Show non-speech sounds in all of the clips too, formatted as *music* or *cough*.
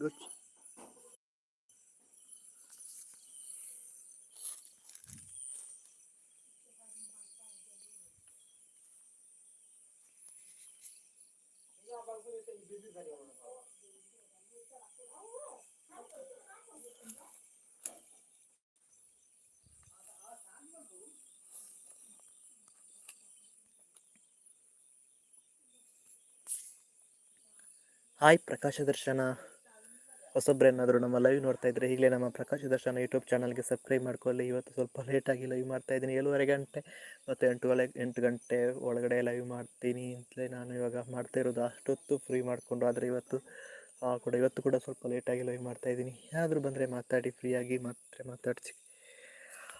Hmm? Good. Hi ಪ್ರಕಾಶ ದರ್ಶನ ಹೊಸೊಬ್ರೇನಾದರೂ ನಮ್ಮ live ನೋಡ್ತಾ ಇದ್ರೆ ಈಗಲೇ ನಮ್ಮ ಪ್ರಕಾಶ ದರ್ಶನ ಯೂಟ್ಯೂಬ್ ಚಾನಲ್ಗೆ ಸಬ್ಸ್ಕ್ರೈಬ್ ಮಾಡ್ಕೊಳ್ಳಿ. ಇವತ್ತು ಸ್ವಲ್ಪ ಲೇಟಾಗಿ ಲೈವ್ ಮಾಡ್ತಾ ಇದ್ದೀನಿ. ಏಳುವರೆ ಗಂಟೆ ಮತ್ತು ಎಂಟುವರೆ ಎಂಟು ಗಂಟೆ ಒಳಗಡೆ ಲೈವ್ ಮಾಡ್ತೀನಿ ಅಂತಲೇ ನಾನು ಇವಾಗ ಮಾಡ್ತಾ ಇರೋದು. ಅಷ್ಟೊತ್ತು ಫ್ರೀ ಮಾಡಿಕೊಂಡು ಆದರೆ ಇವತ್ತು ಕೂಡ ಇವತ್ತು ಕೂಡ ಸ್ವಲ್ಪ ಲೇಟಾಗಿ ಲೈವ್ ಮಾಡ್ತಾ ಇದ್ದೀನಿ. ಯಾರಾದರೂ ಬಂದರೆ ಮಾತಾಡಿ ಫ್ರೀಯಾಗಿ ಮತ್ತೆ ಮಾತಾಡಿಸಿ.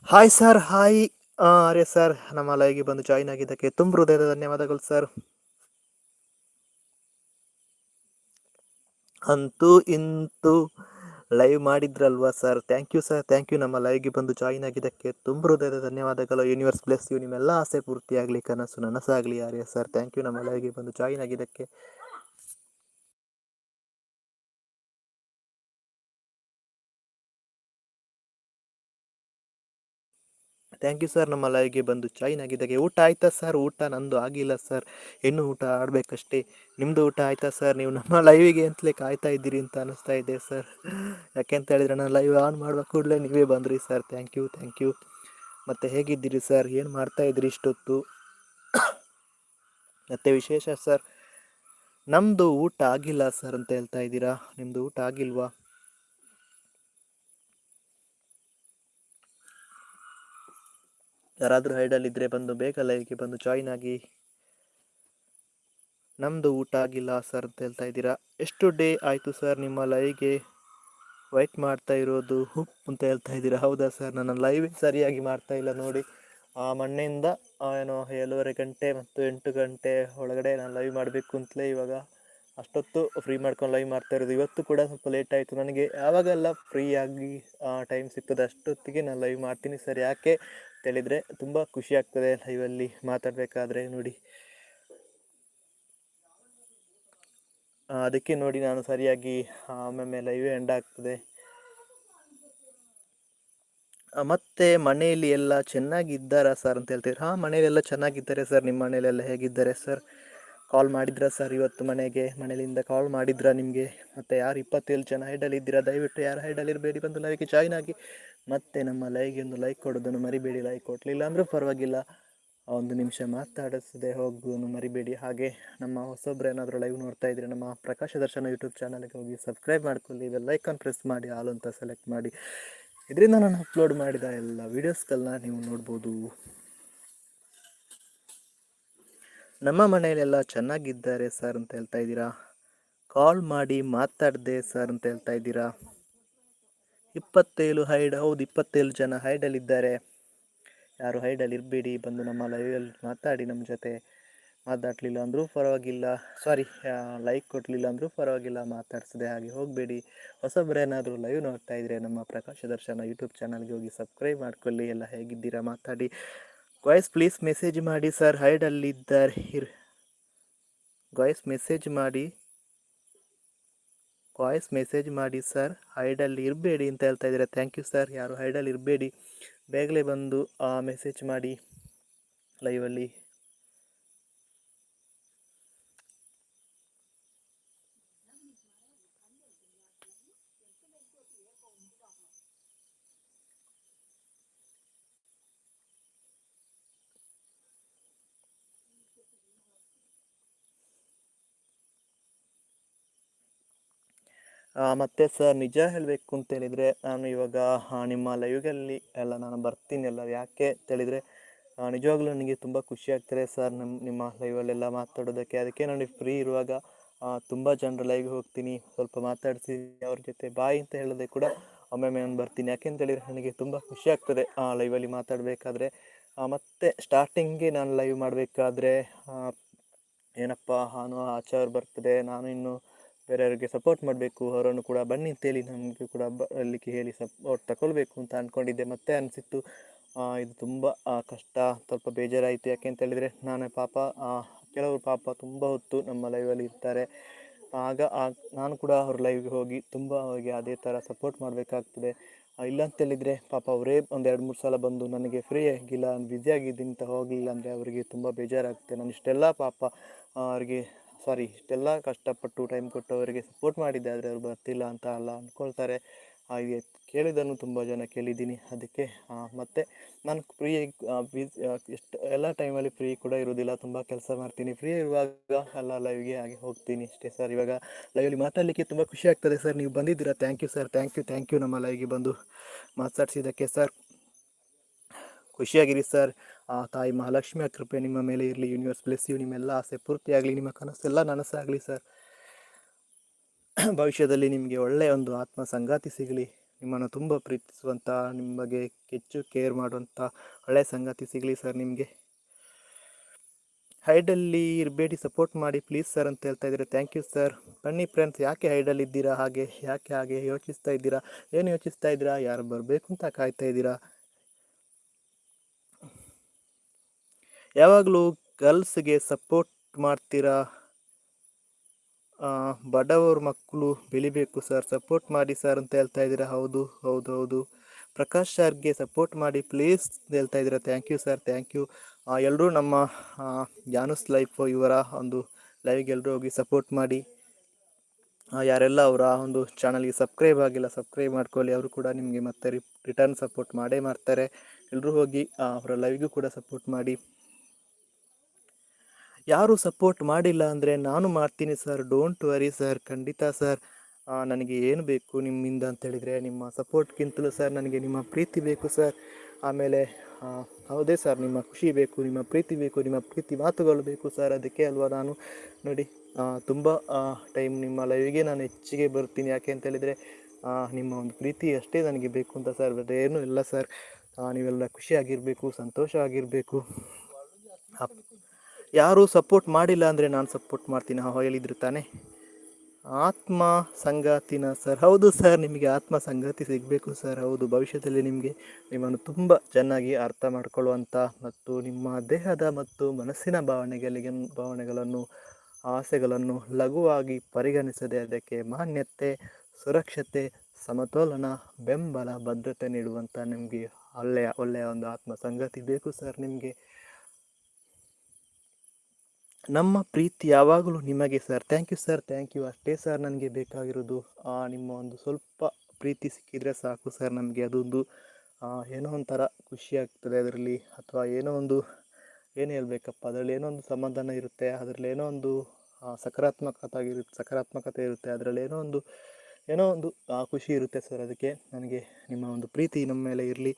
ಹಾಯ್ ಸರ್ ಹಾಯ್ ಅರೆ ಸರ್ ನಮ್ಮ ಲೈವ್ಗೆ ಬಂದು ಜಾಯಿನ್ ಆಗಿದ್ದಕ್ಕೆ ತುಂಬ ಹೃದಯದ ಧನ್ಯವಾದಗಳು ಸರ್ ಅಂತೂ ಇಂತೂ live ಮಾಡಿದ್ರಲ್ವಾ sir thank you sir thank you ನಮ್ಮ ಲೈವ್ಗೆ ಬಂದು ಜಾಯಿನ್ ಆಗಿದ್ದಕ್ಕೆ ತುಂಬ ಹೃದಯದ ಧನ್ಯವಾದಗಳು. ಯೂನಿವರ್ಸ್ ಬ್ಲೆಸ್ ಯು ನಿಮ್ಮೆಲ್ಲ ಆಸೆ ಪೂರ್ತಿಯಾಗಲಿ, ಕನಸು ನನಸಾಗಲಿ ಯಾರೇ ಸರ್ ಥ್ಯಾಂಕ್ ಯು ನಮ್ಮ ಲೈವ್ಗೆ ಬಂದು ಜಾಯಿನ್ ಆಗಿದ್ದಕ್ಕೆ ಥ್ಯಾಂಕ್ ಯು ಸರ್. ನಮ್ಮ ಲೈವ್ಗೆ ಬಂದು ಜಾಯಿನ್ ಆಗಿದ್ದಾಗೆ ಊಟ ಆಯ್ತಾ ಸರ್? ಊಟ ನಂದು ಆಗಿಲ್ಲ ಸರ್. ಇನ್ನೂ ಊಟ ಆಡಬೇಕಷ್ಟೇ. ನಿಮ್ಮದು ಊಟ ಆಯ್ತಾ ಸರ್? ನೀವು ನಮ್ಮ ಲೈವಿಗೆ ಅಂತಲೇ ಕಾಯ್ತಾ ಇದ್ದೀರಿ ಅಂತ ಅನ್ನಿಸ್ತಾ ಇದೆ ಸರ್. ಯಾಕೆ ಅಂತ ಹೇಳಿದ್ರೆ ನಾನು ಲೈವ್ ಆನ್ ಮಾಡುವ ಕೂಡಲೇ ನೀವೇ ಬಂದ್ರಿ sir. Thank you thank you. ಮತ್ತು ಹೇಗಿದ್ದೀರಿ ಸರ್? ಏನು ಮಾಡ್ತಾ ಇದ್ದೀರಿ ಇಷ್ಟೊತ್ತು? ಮತ್ತು ವಿಶೇಷ ಸರ್? ನಮ್ಮದು ಊಟ ಆಗಿಲ್ಲ ಸರ್ ಅಂತ ಹೇಳ್ತಾ ಇದ್ದೀರಾ? ನಿಮ್ಮದು ಊಟ ಆಗಿಲ್ವಾ? ಯಾರಾದರೂ ಹೈಡಲ್ಲಿದ್ದರೆ ಬಂದು ಬೇಗ ಲೈವ್ಗೆ ಬಂದು ಜಾಯಿನ್ ಆಗಿ. ನಮ್ಮದು ಊಟ ಆಗಿಲ್ಲ ಸರ್ ಅಂತ ಹೇಳ್ತಾ ಇದ್ದೀರಾ? ಎಷ್ಟು ಡೇ ಆಯಿತು ಸರ್ ನಿಮ್ಮ ಲೈವ್ಗೆ ವೈಟ್ ಮಾಡ್ತಾ ಇರೋದು ಹುಪ್ ಅಂತ ಹೇಳ್ತಾ ಇದ್ದೀರಾ? ಹೌದಾ ಸರ್ ನನ್ನ ಲೈವ್ ಸರಿಯಾಗಿ ಮಾಡ್ತಾ ಇಲ್ಲ ನೋಡಿ. ಆ ಮಣ್ಣೆಯಿಂದ ಏನೋ ಏಳುವರೆ ಗಂಟೆ ಮತ್ತು ಎಂಟು ಗಂಟೆ ಒಳಗಡೆ ನಾನು ಲೈವ್ ಮಾಡಬೇಕು ಅಂತಲೇ ಇವಾಗ. ಅಷ್ಟೊತ್ತು ಫ್ರೀ ಮಾಡ್ಕೊಂಡು ಲೈವ್ ಮಾಡ್ತಾ ಇರೋದು. ಇವತ್ತು ಕೂಡ ಸ್ವಲ್ಪ ಲೇಟ್ ಆಯಿತು ನನಗೆ. ಯಾವಾಗೆಲ್ಲ ಫ್ರೀಯಾಗಿ ಟೈಮ್ ಸಿಗ್ತದೆ ಅಷ್ಟೊತ್ತಿಗೆ ನಾನು ಲೈವ್ ಮಾಡ್ತೀನಿ ಸರ್ ಯಾಕೆ? ತಿಳಿದ್ರೆ ತುಂಬ ಖುಷಿ ಆಗ್ತದೆ ಲೈವಲ್ಲಿ ಮಾತಾಡಬೇಕಾದ್ರೆ ನೋಡಿ. ಅದಕ್ಕೆ ನೋಡಿ ನಾನು ಸರಿಯಾಗಿ ಆಮೇಲೆ ಲೈವ್ ಎಂಡ್ ಆಗ್ತದೆ. ಮತ್ತೆ ಮನೆಯಲ್ಲಿ ಎಲ್ಲ ಚೆನ್ನಾಗಿದ್ದಾರಾ ಸರ್ ಅಂತ ಹೇಳ್ತೀರಿ ಹಾಂ, ಮನೆಯಲ್ಲೆಲ್ಲ ಚೆನ್ನಾಗಿದ್ದಾರೆ ಸರ್ ನಿಮ್ಮ ಮನೆಯಲ್ಲೆಲ್ಲ ಹೇಗಿದ್ದಾರೆ ಸರ್ ಕಾಲ್ ಮಾಡಿದ್ರಾ ಸರ್ ಇವತ್ತು ಮನೆಗೆ? ಮನೆಯಿಂದ ಕಾಲ್ ಮಾಡಿದ್ರಾ ನಿಮಗೆ? ಮತ್ತೆ ಯಾರು ಇಪ್ಪತ್ತೇಳು ಜನ ಹೈಡಲ್ಲಿ ಇದ್ದೀರಾ? ದಯವಿಟ್ಟು ಯಾರು ಹೈಡಲ್ಲಿ ಇರಬೇಡಿ. ಬಂದು ಲೈಕ್ ಜಾಯ್ನ್ ಆಗಿ. ಮತ್ತೆ ನಮ್ಮ ಲೈವ್ಗೆ ಒಂದು ಲೈಕ್ ಕೊಡೋದನ್ನು ಮರಿಬೇಡಿ. ಲೈಕ್ ಕೊಡಲಿಲ್ಲ ಅಂದರೂ ಪರವಾಗಿಲ್ಲ. ಒಂದು ನಿಮಿಷ ಮಾತಾಡಿಸದೆ ಹೋಗೋದನ್ನು ಮರಿಬೇಡಿ. ಹಾಗೆ ನಮ್ಮ ಹೊಸೊಬ್ರು ಏನಾದರೂ ಲೈವ್ ನೋಡ್ತಾ ಇದ್ರೆ ನಮ್ಮ ಪ್ರಕಾಶ ದರ್ಶನ ಯೂಟ್ಯೂಬ್ ಚಾನಲ್ಗೆ ಹೋಗಿ ಸಬ್ಸ್ಕ್ರೈಬ್ ಮಾಡ್ಕೊಳ್ಳಿ. ಲೈಕನ್ ಪ್ರೆಸ್ ಮಾಡಿ. ಹಾಲು ಅಂತ ಸೆಲೆಕ್ಟ್ ಮಾಡಿ. ಇದರಿಂದ ನಾನು ಅಪ್ಲೋಡ್ ಮಾಡಿದ ಎಲ್ಲ ವೀಡಿಯೋಸ್ಗಳನ್ನ ನೀವು ನೋಡ್ಬೋದು. ನಮ್ಮ ಮನೆಯಲ್ಲೆಲ್ಲ ಚೆನ್ನಾಗಿದ್ದಾರೆ ಸರ್ ಅಂತ ಹೇಳ್ತಾ ಇದ್ದೀರಾ? ಕಾಲ್ ಮಾಡಿ ಮಾತಾಡಿದೆ ಸರ್ ಅಂತ ಹೇಳ್ತಾ ಇದ್ದೀರಾ? ಇಪ್ಪತ್ತೇಳು ಹೈಡ್, ಹೌದು, ಇಪ್ಪತ್ತೇಳು ಜನ ಹೈಡಲ್ಲಿದ್ದಾರೆ ಯಾರು ಹೈಡಲ್ಲಿ ಇರಬೇಡಿ, ಬಂದು ನಮ್ಮ ಲೈವಲ್ಲಿ ಮಾತಾಡಿ ನಮ್ಮ ಜೊತೆ. ಮಾತಾಡಲಿಲ್ಲ ಅಂದರೂ ಪರವಾಗಿಲ್ಲ. ಸಾರಿ ಲೈಕ್ ಕೊಡಲಿಲ್ಲ ಅಂದರೂ ಪರವಾಗಿಲ್ಲ, ಮಾತಾಡ್ಸದೆ ಹಾಗೆ ಹೋಗಬೇಡಿ. ಹೊಸಬ್ರೇನಾದರೂ ಲೈವ್ ನೋಡ್ತಾ ಇದ್ದರೆ ನಮ್ಮ ಪ್ರಕಾಶ ದರ್ಶನ ಯೂಟ್ಯೂಬ್ ಚಾನಲ್ಗೆ ಹೋಗಿ ಸಬ್ಸ್ಕ್ರೈಬ್ ಮಾಡ್ಕೊಳ್ಳಿ. ಎಲ್ಲ ಹೇಗಿದ್ದೀರಾ ಮಾತಾಡಿ. ಗಾಯ್ಸ್ ಪ್ಲೀಸ್ ಮೆಸೇಜ್ ಮಾಡಿ ಸರ್ ಹೈಡಲ್ಲಿದ್ದಾರೆ ಇರ್ ಗಾಯ್ಸ್ ಮೆಸೇಜ್ ಮಾಡಿ ವಾಯ್ಸ್ ಮೆಸೇಜ್ ಮಾಡಿ ಸರ್ ಹೈಡಲ್ಲಿ ಇರಬೇಡಿ ಅಂತ ಹೇಳ್ತಾ ಇದ್ದೀರಾ ಥ್ಯಾಂಕ್ ಯು ಸರ್ ಯಾರು ಹೈಡಲ್ಲಿ ಇರಬೇಡಿ ಬೇಗಲೇ ಬಂದು ಆ ಮೆಸೇಜ್ ಮಾಡಿ ಲೈವಲ್ಲಿ ಮತ್ತೆ ಸರ್ ನಿಜ ಹೇಳಬೇಕು ಅಂತ ಹೇಳಿದರೆ ನಾನು ಇವಾಗ ನಿಮ್ಮ ಲೈವ್ಗಲ್ಲಿ ಎಲ್ಲ ನಾನು ಬರ್ತೀನಿ ಎಲ್ಲ ಯಾಕೆ ಅಂತೇಳಿದರೆ ನಿಜವಾಗ್ಲೂ ನನಗೆ ತುಂಬ ಖುಷಿ ಆಗ್ತದೆ ಸರ್ ನಮ್ಮ ನಿಮ್ಮ ಲೈವಲ್ಲೆಲ್ಲ ಮಾತಾಡೋದಕ್ಕೆ. ಅದಕ್ಕೆ ನಾನು ಫ್ರೀ ಇರುವಾಗ ತುಂಬ ಜನರ ಲೈವ್ಗೆ ಹೋಗ್ತೀನಿ, ಸ್ವಲ್ಪ ಮಾತಾಡಿಸಿ, ಅವ್ರ ಜೊತೆ ಬಾಯ್ ಅಂತ ಹೇಳೋದೇ ಕೂಡ ಒಮ್ಮೊಮ್ಮೆ ನಾನು ಬರ್ತೀನಿ. ಯಾಕೆಂತೇಳಿದರೆ ನನಗೆ ತುಂಬ ಖುಷಿ ಆಗ್ತದೆ, ಆ, ಲೈವಲ್ಲಿ ಮಾತಾಡಬೇಕಾದ್ರೆ. ಮತ್ತು ಸ್ಟಾರ್ಟಿಂಗ್ಗೆ ನಾನು ಲೈವ್ ಮಾಡಬೇಕಾದ್ರೆ ಏನಪ್ಪ, ಹಾನು, ಆಚಾರ ಬರ್ತದೆ, ನಾನು ಇನ್ನು ಬೇರೆಯವರಿಗೆ ಸಪೋರ್ಟ್ ಮಾಡಬೇಕು, ಅವರನ್ನು ಕೂಡ ಬನ್ನಿ ಅಂತೇಳಿ ನಮಗೆ ಕೂಡ ಬರಲಿಕ್ಕೆ ಹೇಳಿ ಸಪೋರ್ಟ್ ತಗೊಳ್ಬೇಕು ಅಂತ ಅಂದ್ಕೊಂಡಿದ್ದೆ ಮತ್ತೆ ಅನಿಸಿತ್ತು ಇದು ತುಂಬ ಕಷ್ಟ, ಸ್ವಲ್ಪ ಬೇಜಾರಾಯಿತು. ಯಾಕೆ ಅಂತ ಹೇಳಿದರೆ, ನಾನು ಪಾಪ ಕೆಲವರು ಪಾಪ ತುಂಬ ಹೊತ್ತು ನಮ್ಮ ಲೈವಲ್ಲಿ ಇರ್ತಾರೆ. ಆಗ ನಾನು ಕೂಡ ಅವ್ರ ಲೈವ್ಗೆ ಹೋಗಿ ತುಂಬ ಅವರಿಗೆ ಅದೇ ಥರ ಸಪೋರ್ಟ್ ಮಾಡಬೇಕಾಗ್ತದೆ. ಇಲ್ಲ ಅಂತೇಳಿದರೆ ಪಾಪ ಅವರೇ ಒಂದು ಎರಡು, ಮೂರು ಸಲ ಬಂದು ನನಗೆ ಫ್ರೀ ಆಗಿಲ್ಲ ನಾನು ಬ್ಯುಸಿ ಆಗಿದ್ದೀನಿ ಅಂತ ಹೋಗಲಿಲ್ಲ ಅಂದರೆ ಅವರಿಗೆ ತುಂಬ ಬೇಜಾರಾಗುತ್ತೆ ನಾನು ಇಷ್ಟೆಲ್ಲ ಪಾಪ ಅವರಿಗೆ ಸಾರಿ, ಇಷ್ಟೆಲ್ಲ ಕಷ್ಟಪಟ್ಟು ಟೈಮ್ ಕೊಟ್ಟು ಅವರಿಗೆ ಸಪೋರ್ಟ್ ಮಾಡಿದ್ದೆ, ಆದರೆ ಅವ್ರು ಬರ್ತಿಲ್ಲ ಅಂತ ಅಲ್ಲ ಅಂದ್ಕೊಳ್ತಾರೆ. ಹಾಗೆ ಕೇಳಿದ್ದನ್ನು ತುಂಬ ಜನ ಕೇಳಿದ್ದೀನಿ ಅದಕ್ಕೆ. ಮತ್ತು ನಾನು ಫ್ರೀ ಎಷ್ಟು, ಎಲ್ಲ ಟೈಮಲ್ಲಿ ಫ್ರೀ ಕೂಡ ಇರೋದಿಲ್ಲ, ತುಂಬ ಕೆಲಸ ಮಾಡ್ತೀನಿ. ಫ್ರೀ ಇರುವಾಗ ಎಲ್ಲ ಲೈವ್ಗೆ ಹಾಗೆ ಹೋಗ್ತೀನಿ ಅಷ್ಟೇ ಸರ್ ಇವಾಗ ಲೈವಲ್ಲಿ ಮಾತಾಡಲಿಕ್ಕೆ ತುಂಬ ಖುಷಿ ಆಗ್ತದೆ ಸರ್ ನೀವು ಬಂದಿದ್ದೀರಾ? Thank you sir thank you thank you ನಮ್ಮ ಲೈವ್ಗೆ ಬಂದು ಮಾತಾಡ್ಸಿದ್ದಕ್ಕೆ ಸರ್ ಖುಷಿಯಾಗಿರಿ ಸರ್. ಆ ತಾಯಿ ಮಹಾಲಕ್ಷ್ಮಿಯ ಕೃಪೆ ನಿಮ್ಮ ಮೇಲೆ ಇರಲಿ. ಯೂನಿವರ್ಸ್ ಬ್ಲೆಸ್ ಯು ನಿಮ್ಮೆಲ್ಲ ಆಸೆ ಪೂರ್ತಿಯಾಗಲಿ ನಿಮ್ಮ ಕನಸೆಲ್ಲ ನನಸಾಗಲಿ ಸರ್. ಭವಿಷ್ಯದಲ್ಲಿ ನಿಮಗೆ ಒಳ್ಳೆಯ ಒಂದು ಆತ್ಮ ಸಂಗಾತಿ ಸಿಗಲಿ. ನಿಮ್ಮನ್ನು ತುಂಬ ಪ್ರೀತಿಸುವಂಥ ನಿಮ್ಮ ಬಗ್ಗೆ ಹೆಚ್ಚು ಕೇರ್ ಮಾಡುವಂಥ ಒಳ್ಳೆಯ ಸಂಗಾತಿ ಸಿಗಲಿ ಸರ್ ನಿಮಗೆ. ಹೈಡಲ್ಲಿ ಇರಬೇಡಿ ಸಪೋರ್ಟ್ ಮಾಡಿ. ಪ್ಲೀಸ್ ಸರ್ ಅಂತ ಹೇಳ್ತಾ ಇದ್ದೀರಾ. ಥ್ಯಾಂಕ್ ಯು ಸರ್ ಬನ್ನಿ ಫ್ರೆಂಡ್ಸ್ ಯಾಕೆ ಹೈಡಲ್ಲಿ ಇದ್ದೀರಾ? ಹಾಗೆ, ಯಾಕೆ ಹಾಗೆ ಯೋಚಿಸ್ತಾ ಇದ್ದೀರಾ? ಏನು ಯೋಚಿಸ್ತಾ ಇದ್ದೀರಾ? ಯಾರು ಬರಬೇಕು ಅಂತ ಕಾಯ್ತಾ ಇದ್ದೀರಾ? ಯಾವಾಗಲೂ ಗರ್ಲ್ಸ್ಗೆ ಸಪೋರ್ಟ್ ಮಾಡ್ತೀರಾ? ಬಡವ್ರ ಮಕ್ಕಳು ಬೆಳಿಬೇಕು ಸರ್. ಸಪೋರ್ಟ್ ಮಾಡಿ ಸರ್ ಅಂತ ಹೇಳ್ತಾ ಇದ್ದೀರಾ? ಹೌದು ಹೌದು ಹೌದು. ಪ್ರಕಾಶ್ ಸರ್ಗೆ ಸಪೋರ್ಟ್ ಮಾಡಿ ಪ್ಲೀಸ್ ಹೇಳ್ತಾ ಇದ್ದೀರಾ? Thank you sir, thank you. ಎಲ್ಲರೂ ನಮ್ಮ ಜಾನುಸ್ ಲೈಫ್ ಇವರ ಒಂದು ಲೈವ್ಗೆ ಎಲ್ಲರೂ ಹೋಗಿ ಸಪೋರ್ಟ್ ಮಾಡಿ. ಯಾರೆಲ್ಲ ಅವರ ಒಂದು ಚಾನಲ್ಗೆ ಸಬ್ಸ್ಕ್ರೈಬ್ ಆಗಿಲ್ಲ, ಸಬ್ಸ್ಕ್ರೈಬ್ ಮಾಡ್ಕೊಳ್ಳಿ. ಅವರು ಕೂಡ ನಿಮಗೆ ಮತ್ತೆ ರಿಟರ್ನ್ ಸಪೋರ್ಟ್ ಮಾಡೇ ಮಾಡ್ತಾರೆ. ಎಲ್ಲರೂ ಹೋಗಿ ಅವರ ಲೈವ್ಗೂ ಕೂಡ ಸಪೋರ್ಟ್ ಮಾಡಿ. ಯಾರು ಸಪೋರ್ಟ್ ಮಾಡಿಲ್ಲ ಅಂದರೆ ನಾನು ಮಾಡ್ತೀನಿ ಸರ್, ಡೋಂಟ್ ವರಿ ಸರ್, ಖಂಡಿತ ಸರ್. ನನಗೆ ಏನು ಬೇಕು ನಿಮ್ಮಿಂದ ಅಂತ ಹೇಳಿದರೆ ನಿಮ್ಮ ಸಪೋರ್ಟ್ಗಿಂತಲೂ ಸರ್ ನನಗೆ ನಿಮ್ಮ ಪ್ರೀತಿ ಬೇಕು ಸರ್. ಆಮೇಲೆ ಹೌದೇ ಸರ್, ನಿಮ್ಮ ಖುಷಿ ಬೇಕು, ನಿಮ್ಮ ಪ್ರೀತಿ ಬೇಕು, ನಿಮ್ಮ ಪ್ರೀತಿ ಮಾತುಗಳು ಬೇಕು ಸರ್, ಅದಕ್ಕೆ ಅಲ್ವಾ ನಾನು ನೋಡಿ ತುಂಬ ಟೈಮ್ ನಿಮ್ಮ ಲೈವಿಗೆ ನಾನು ಹೆಚ್ಚಿಗೆ ಬರ್ತೀನಿ. ಯಾಕೆ ಅಂತ ಹೇಳಿದರೆ ನಿಮ್ಮ ಒಂದು ಪ್ರೀತಿ ಅಷ್ಟೇ ನನಗೆ ಬೇಕು ಅಂತ ಸರ್, ಬೇರೆ ಏನೂ ಇಲ್ಲ ಸರ್. ನೀವೆಲ್ಲ ಖುಷಿಯಾಗಿರಬೇಕು ಸಂತೋಷ ಆಗಿರಬೇಕು. ಯಾರು ಸಪೋರ್ಟ್ ಮಾಡಿಲ್ಲ ಅಂದರೆ ನಾನು ಸಪೋರ್ಟ್ ಮಾಡ್ತೀನಿ. ಹಾಂ ಹೇಳಿದ್ರು ತಾನೆ. ಆತ್ಮ ಸಂಗಾತಿನ ಸರ್ ಹೌದು ಸರ್ ನಿಮಗೆ ಆತ್ಮ ಸಂಗಾತಿ ಸಿಗಬೇಕು ಸರ್ ಹೌದು, ಭವಿಷ್ಯದಲ್ಲಿ ನಿಮಗೆ ನಿಮ್ಮನ್ನು ತುಂಬ ಚೆನ್ನಾಗಿ ಅರ್ಥ ಮಾಡಿಕೊಳ್ಳುವಂಥ ಮತ್ತು ನಿಮ್ಮ ದೇಹದ ಮತ್ತು ಮನಸ್ಸಿನ ಭಾವನೆಗಳಿಗೆ, ಭಾವನೆಗಳನ್ನು, ಆಸೆಗಳನ್ನು ಲಘುವಾಗಿ ಪರಿಗಣಿಸದೆ ಅದಕ್ಕೆ ಮಾನ್ಯತೆ, ಸುರಕ್ಷತೆ, ಸಮತೋಲನ, ಬೆಂಬಲ, ಭದ್ರತೆ ನೀಡುವಂಥ ನಿಮಗೆ ಒಳ್ಳೆಯ ಒಳ್ಳೆಯ ಒಂದು ಆತ್ಮ ಸಂಗತಿ ಬೇಕು ಸರ್ ನಿಮಗೆ. ನಮ್ಮ ಪ್ರೀತಿ ಯಾವಾಗಲೂ ನಿಮಗೆ sir. Thank you sir thank you ಅಷ್ಟೇ ಸರ್ ನನಗೆ ಬೇಕಾಗಿರೋದು. ನಿಮ್ಮ ಒಂದು ಸ್ವಲ್ಪ ಪ್ರೀತಿ ಸಿಕ್ಕಿದರೆ ಸಾಕು ಸರ್ ನಮಗೆ ಅದೊಂದು ಏನೋ ಒಂಥರ ಖುಷಿ ಆಗ್ತದೆ ಅದರಲ್ಲಿ. ಅಥವಾ ಏನೋ ಒಂದು, ಏನು ಹೇಳಬೇಕಪ್ಪ, ಅದರಲ್ಲಿ ಏನೋ ಒಂದು ಸಮಾಧಾನ ಇರುತ್ತೆ, ಅದರಲ್ಲಿ ಏನೋ ಒಂದು ಸಕಾರಾತ್ಮಕತಾಗಿರುತ್ತೆ ಸಕಾರಾತ್ಮಕತೆ ಇರುತ್ತೆ, ಅದರಲ್ಲಿ ಏನೋ ಒಂದು ಏನೋ ಒಂದು ಖುಷಿ ಇರುತ್ತೆ ಸರ್ ಅದಕ್ಕೆ. ನನಗೆ ನಿಮ್ಮ ಒಂದು ಪ್ರೀತಿ ನಮ್ಮ ಮೇಲೆ ಇರಲಿ.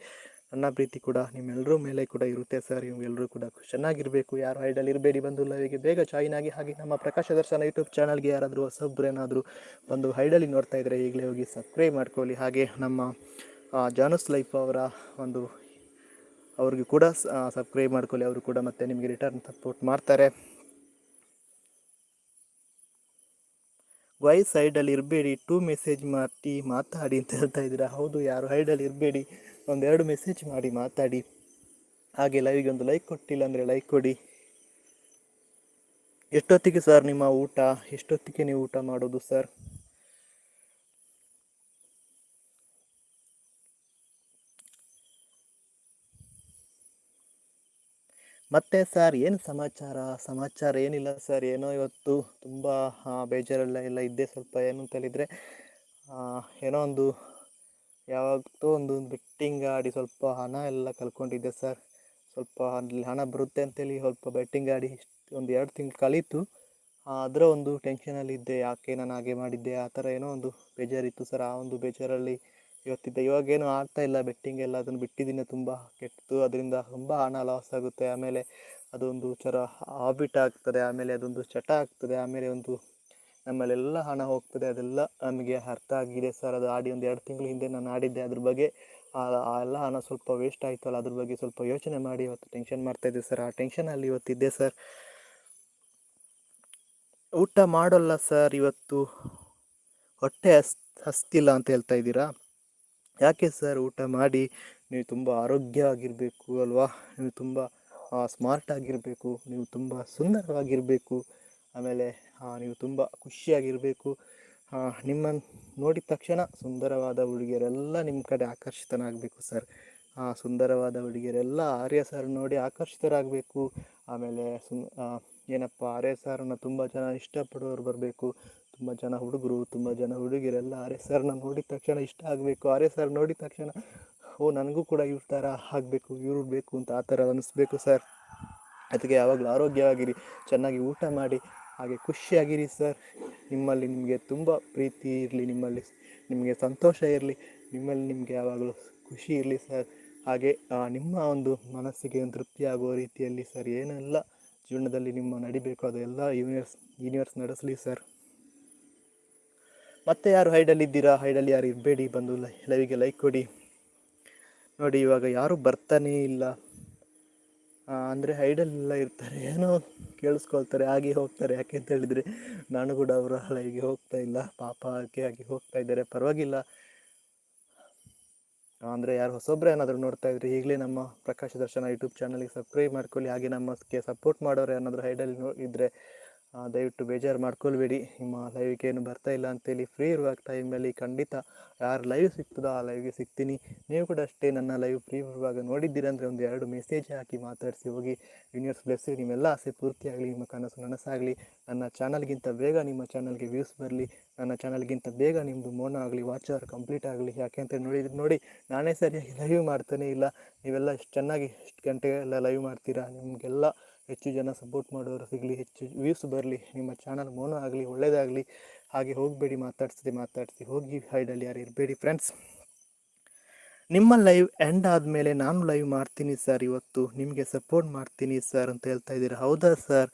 ನನ್ನ ಪ್ರೀತಿ ಕೂಡ ನಿಮ್ಮೆಲ್ಲರೂ ಮೇಲೆ ಕೂಡ ಇರುತ್ತೆ ಸರ್. ಎಲ್ಲರೂ ಕೂಡ ಚೆನ್ನಾಗಿರಬೇಕು. ಯಾರು ಐಡಲ್ ಇರಬೇಡಿ, ಬಂದು ಲೈವಿಗೆ ಬೇಗ ಜಾಯಿನ್ ಆಗಿ ಹಾಗೆ ನಮ್ಮ ಪ್ರಕಾಶ ದರ್ಶನ ಯೂಟ್ಯೂಬ್ ಚಾನಲ್ಗೆ ಯಾರಾದರೂ ಹೊಸಬ್ರೇನಾದರೂ ಬಂದು ಹೈಡಲ್ಲಿ ನೋಡ್ತಾ ಇದ್ದರೆ ಈಗಲೇ ಹೋಗಿ ಸಬ್ಸ್ಕ್ರೈಬ್ ಮಾಡ್ಕೊಳ್ಳಿ. ಹಾಗೆ ನಮ್ಮ ಜಾನುಸ್ ಲೈಫ್ ಅವರ ಒಂದು ಅವ್ರಿಗೂ ಕೂಡ ಸಬ್ಸ್ಕ್ರೈಬ್ ಮಾಡ್ಕೊಳ್ಳಿ. ಅವರು ಕೂಡ ಮತ್ತೆ ನಿಮಗೆ ರಿಟರ್ನ್ ಸಪೋರ್ಟ್ ಮಾಡ್ತಾರೆ. ವಾಯ್ಸ್ ಸೈಡಲ್ಲಿ ಇರಬೇಡಿ, ಟೂ ಮೆಸೇಜ್ ಮಾಡಿ ಮಾತಾಡಿ ಅಂತ ಹೇಳ್ತಾ ಇದ್ದೀರಾ? ಹೌದು ಯಾರು, ಹೈಡಲ್ಲಿ ಇರಬೇಡಿ. ಒಂದೆರಡು ಮೆಸೇಜ್ ಮಾಡಿ, ಮಾತಾಡಿ. ಹಾಗೆ ಲೈವ್ಗೆ ಒಂದು ಲೈಕ್ ಕೊಟ್ಟಿಲ್ಲ ಅಂದರೆ ಲೈಕ್ ಕೊಡಿ. ಎಷ್ಟೊತ್ತಿಗೆ ಸರ್ ನಿಮ್ಮ ಊಟ? ಎಷ್ಟೊತ್ತಿಗೆ ನೀವು ಊಟ ಮಾಡೋದು ಸರ್ ಮತ್ತೆ ಸರ್, ಏನು ಸಮಾಚಾರ? ಸಮಾಚಾರ ಏನಿಲ್ಲ ಸರ್, ಏನೋ ಇವತ್ತು ತುಂಬ ಬೇಜಾರೆಲ್ಲ ಎಲ್ಲ ಇದ್ದೆ ಸ್ವಲ್ಪ ಏನು ಅಂತ ಹೇಳಿದರೆ ಏನೋ ಒಂದು, ಯಾವತ್ತೋ ಒಂದು ಬೆಟ್ಟಿಂಗ್ ಆಡಿ ಸ್ವಲ್ಪ ಹಣ ಎಲ್ಲ ಕಲ್ಕೊಂಡಿದ್ದೆ ಸರ್. ಸ್ವಲ್ಪ ಅಲ್ಲಿ ಹಣ ಬರುತ್ತೆ ಅಂತೇಳಿ ಸ್ವಲ್ಪ ಬೆಟ್ಟಿಂಗ್ ಆಡಿ ಒಂದು ಎರಡು ತಿಂಗಳು ಕಳೀತು. ಅದರ ಒಂದು ಟೆನ್ಷನಲ್ಲಿದ್ದೆ ಯಾಕೆ ನಾನು ಹಾಗೆ ಮಾಡಿದ್ದೆ, ಆ ಥರ ಏನೋ ಒಂದು ಬೇಜಾರಿತ್ತು ಸರ್. ಆ ಒಂದು ಬೇಜಾರಲ್ಲಿ ಇವತ್ತಿದ್ದೆ ಇವಾಗೇನು ಇಲ್ಲ ಬೆಟ್ಟಿಂಗ್ ಎಲ್ಲ, ಅದನ್ನು ಬಿಟ್ಟಿದ್ದೀನಿ ತುಂಬ ಕೆಟ್ಟದು ಅದರಿಂದ ತುಂಬ ಹಣ ಲಾಸ್ ಆಗುತ್ತೆ. ಆಮೇಲೆ ಅದೊಂದು ಚರ ಹಾಬಿಟ್ ಆಗ್ತದೆ, ಆಮೇಲೆ ಅದೊಂದು ಚಟ ಆಗ್ತದೆ, ಆಮೇಲೆ ಒಂದು ನಮ್ಮಲ್ಲೆಲ್ಲ ಹಣ ಹೋಗ್ತದೆ, ಅದೆಲ್ಲ ನಮಗೆ ಅರ್ಥ ಆಗಿದೆ ಸರ್. ಅದು ಆಡಿ ಒಂದು ಎರಡು ತಿಂಗಳ ಹಿಂದೆ ನಾನು ಆಡಿದ್ದೆ, ಅದ್ರ ಬಗ್ಗೆ ಆ ಎಲ್ಲ ಹಣ ಸ್ವಲ್ಪ ವೇಸ್ಟ್ ಆಯಿತಲ್ಲ, ಅದ್ರ ಬಗ್ಗೆ ಸ್ವಲ್ಪ ಯೋಚನೆ ಮಾಡಿ ಇವತ್ತು ಟೆನ್ಷನ್ ಮಾಡ್ತಾ ಇದ್ದೆ ಸರ್. ಆ ಟೆನ್ಷನಲ್ಲಿ ಇವತ್ತಿದ್ದೆ ಸರ್. ಊಟ ಮಾಡೋಲ್ಲ ಸರ್, ಇವತ್ತು ಹೊಟ್ಟೆ ಹಸ್, ಹಸ್ತಿಲ್ಲ ಅಂತ ಹೇಳ್ತಾ ಇದ್ದೀರಾ? ಯಾಕೆ ಸರ್ ಊಟ ಮಾಡಿ? ನೀವು ತುಂಬ ಆರೋಗ್ಯವಾಗಿರಬೇಕು ಅಲ್ವಾ? ನೀವು ತುಂಬ ಸ್ಮಾರ್ಟ್ ಆಗಿರಬೇಕು. ನೀವು ತುಂಬ ಸುಂದರವಾಗಿರಬೇಕು. ಆಮೇಲೆ ನೀವು ತುಂಬ ಖುಷಿಯಾಗಿರಬೇಕು. ನಿಮ್ಮನ್ನು ನೋಡಿದ ತಕ್ಷಣ ಸುಂದರವಾದ ಹುಡುಗಿಯರೆಲ್ಲ ನಿಮ್ಮ ಕಡೆ ಆಕರ್ಷಿತನಾಗಬೇಕು ಸರ್. ಸುಂದರವಾದ ಹುಡುಗಿಯರೆಲ್ಲ ಆರ್ಯ ಸರ್ ನೋಡಿ ಆಕರ್ಷಿತರಾಗಬೇಕು. ಆಮೇಲೆ ಸು ಏನಪ್ಪ, ಆರ್ಯ ಸಾರನ್ನು ತುಂಬ ಜನ ಇಷ್ಟಪಡೋರು ಬರಬೇಕು. ತುಂಬ ಜನ ಹುಡುಗರು, ತುಂಬ ಜನ ಹುಡುಗಿಯರೆಲ್ಲ ಸರ್ ನಾನು ನೋಡಿದ ತಕ್ಷಣ ಇಷ್ಟ ಆಗಬೇಕು. ಆರ್ಯ ಸರ್ ನೋಡಿದ ತಕ್ಷಣ, ಓ, ನನಗೂ ಕೂಡ ಇವ್ರ ಥರ ಆಗಬೇಕು, ಇವ್ರು ಬೇಕು ಅಂತ ಆ ಥರ ಅನ್ನಿಸ್ಬೇಕು ಸರ್ ಅದಕ್ಕೆ ಯಾವಾಗಲೂ ಆರೋಗ್ಯವಾಗಿರಿ, ಚೆನ್ನಾಗಿ ಊಟ ಮಾಡಿ, ಹಾಗೆ ಖುಷಿಯಾಗಿರಿ ಸರ್ ನಿಮ್ಮಲ್ಲಿ ನಿಮಗೆ ತುಂಬ ಪ್ರೀತಿ ಇರಲಿ, ನಿಮ್ಮಲ್ಲಿ ನಿಮಗೆ ಸಂತೋಷ ಇರಲಿ, ನಿಮ್ಮಲ್ಲಿ ನಿಮಗೆ ಯಾವಾಗಲೂ ಖುಷಿ ಇರಲಿ ಸರ್ ಹಾಗೆ ನಿಮ್ಮ ಒಂದು ಮನಸ್ಸಿಗೆ ತೃಪ್ತಿ ಆಗುವ ರೀತಿಯಲ್ಲಿ ಸರ್ ಏನೆಲ್ಲ ಜೀವನದಲ್ಲಿ ನಿಮ್ಮ ನಡಿಬೇಕು ಅದೆಲ್ಲ ಯೂನಿವರ್ಸ್ ಯೂನಿವರ್ಸ್ ನಡೆಸಲಿ ಸರ್ ಮತ್ತೆ ಯಾರು ಹೈಡಲ್ಲಿದ್ದೀರಾ ಹೈಡಲ್ಲಿ ಯಾರು ಇರಬೇಡಿ, ಬಂದು ಲೈವಿಗೆ ಲೈಕ್ ಕೊಡಿ. ನೋಡಿ, ಇವಾಗ ಯಾರು ಬರ್ತಾನೇ ಇಲ್ಲ. ಅಂದರೆ ಹೈಡಲ್ಲೆಲ್ಲ ಇರ್ತಾರೆ. ಏನೋ ಕೇಳಿಸ್ಕೊಳ್ತಾರೆ, ಹಾಗೆ ಹೋಗ್ತಾರೆ. ಯಾಕೆ ಅಂತ ಹೇಳಿದರೆ, ನಾನು ಕೂಡ ಅವರ ಲೈವ್ಗೆ ಹೋಗ್ತಾ ಇಲ್ಲ. ಪಾಪ ಹಾಗೆ ಹಾಗೆ ಹೋಗ್ತಾ ಇದ್ದಾರೆ. ಪರವಾಗಿಲ್ಲ. ಅಂದರೆ ಯಾರು ಹೊಸೊಬ್ಬರು ಏನಾದರೂ ನೋಡ್ತಾ ಇದ್ರೆ, ಈಗಲೇ ನಮ್ಮ ಪ್ರಕಾಶ ದರ್ಶನ ಯೂಟ್ಯೂಬ್ ಚಾನಲ್ಗೆ ಸಬ್ಸ್ಕ್ರೈಬ್ ಮಾಡ್ಕೊಳ್ಳಿ. ಹಾಗೆ ನಮ್ಮಕ್ಕೆ ಸಪೋರ್ಟ್ ಮಾಡೋರು ಏನಾದರೂ ಹೈಡಲ್ಲಿ ನೋ ಇದ್ದರೆ ದಯವಿಟ್ಟು ಬೇಜಾರು ಮಾಡ್ಕೊಳ್ಬೇಡಿ. ನಿಮ್ಮ ಲೈವ್ಗೆ ಏನು ಬರ್ತಾ ಇಲ್ಲ ಅಂತೇಳಿ ಫ್ರೀ ಇರುವಾಗ ಟೈಮಲ್ಲಿ ಖಂಡಿತ ಯಾರು ಲೈವ್ ಸಿಗ್ತದೋ ಆ ಲೈವ್ಗೆ ಸಿಗ್ತೀನಿ. ನೀವು ಕೂಡ ಅಷ್ಟೇ ನನ್ನ ಲೈವ್ ಫ್ರೀ ಇರುವಾಗ ನೋಡಿದ್ದೀರಂದರೆ ಒಂದು ಎರಡು ಮೆಸೇಜ್ ಹಾಕಿ ಮಾತಾಡಿಸಿ ಹೋಗಿ. ಯೂನಿವರ್ಸ್ ಬ್ಲೆಸ್ ನಿಮ್ಮೆಲ್ಲ ಆಸೆ ಪೂರ್ತಿಯಾಗಲಿ ನಿಮ್ಮ ಕನಸು ನನಸಾಗಲಿ. ನನ್ನ ಚಾನಲ್ಗಿಂತ ಬೇಗ ನಿಮ್ಮ ಚಾನಲ್ಗೆ ವ್ಯೂಸ್ ಬರಲಿ. ನನ್ನ ಚಾನಲ್ಗಿಂತ ಬೇಗ ನಿಮ್ಮದು ಮೋನ ಆಗಲಿ ವಾಚ್ ಅವರ್ ಕಂಪ್ಲೀಟ್ ಆಗಲಿ. ಯಾಕೆ ಅಂತ ನೋಡಿದ್ರೆ ನೋಡಿ ನಾನೇ ಸರಿಯಾಗಿ ಲೈವ್ ಮಾಡ್ತಾನೇ ಇಲ್ಲ. ನೀವೆಲ್ಲ ಎಷ್ಟು ಚೆನ್ನಾಗಿ ಇಷ್ಟು ಗಂಟೆಗೆಲ್ಲ ಲೈವ್ ಮಾಡ್ತೀರಾ? ನಿಮಗೆಲ್ಲ ಹೆಚ್ಚು ಜನ ಸಪೋರ್ಟ್ ಮಾಡೋರು ಸಿಗಲಿ, ಹೆಚ್ಚು ವ್ಯೂಸ್ ಬರಲಿ, ನಿಮ್ಮ ಚಾನಲ್ ಮೋನೋ ಆಗಲಿ ಒಳ್ಳೆಯದಾಗಲಿ ಹಾಗೆ ಹೋಗಬೇಡಿ, ಮಾತಾಡ್ಸಿದೆ, ಮಾತಾಡಿಸಿ, ಹೋಗಿ ಹೈಡಲ್ಲಿ ಯಾರು ಇರಬೇಡಿ ಫ್ರೆಂಡ್ಸ್ ನಿಮ್ಮ ಲೈವ್ ಎಂಡ್ ಆದಮೇಲೆ ನಾನು ಲೈವ್ ಮಾಡ್ತೀನಿ ಸರ್ ಇವತ್ತು, ನಿಮಗೆ ಸಪೋರ್ಟ್ ಮಾಡ್ತೀನಿ ಸರ್ ಅಂತ ಹೇಳ್ತಾ ಇದ್ದೀರಾ? ಹೌದಾ ಸರ್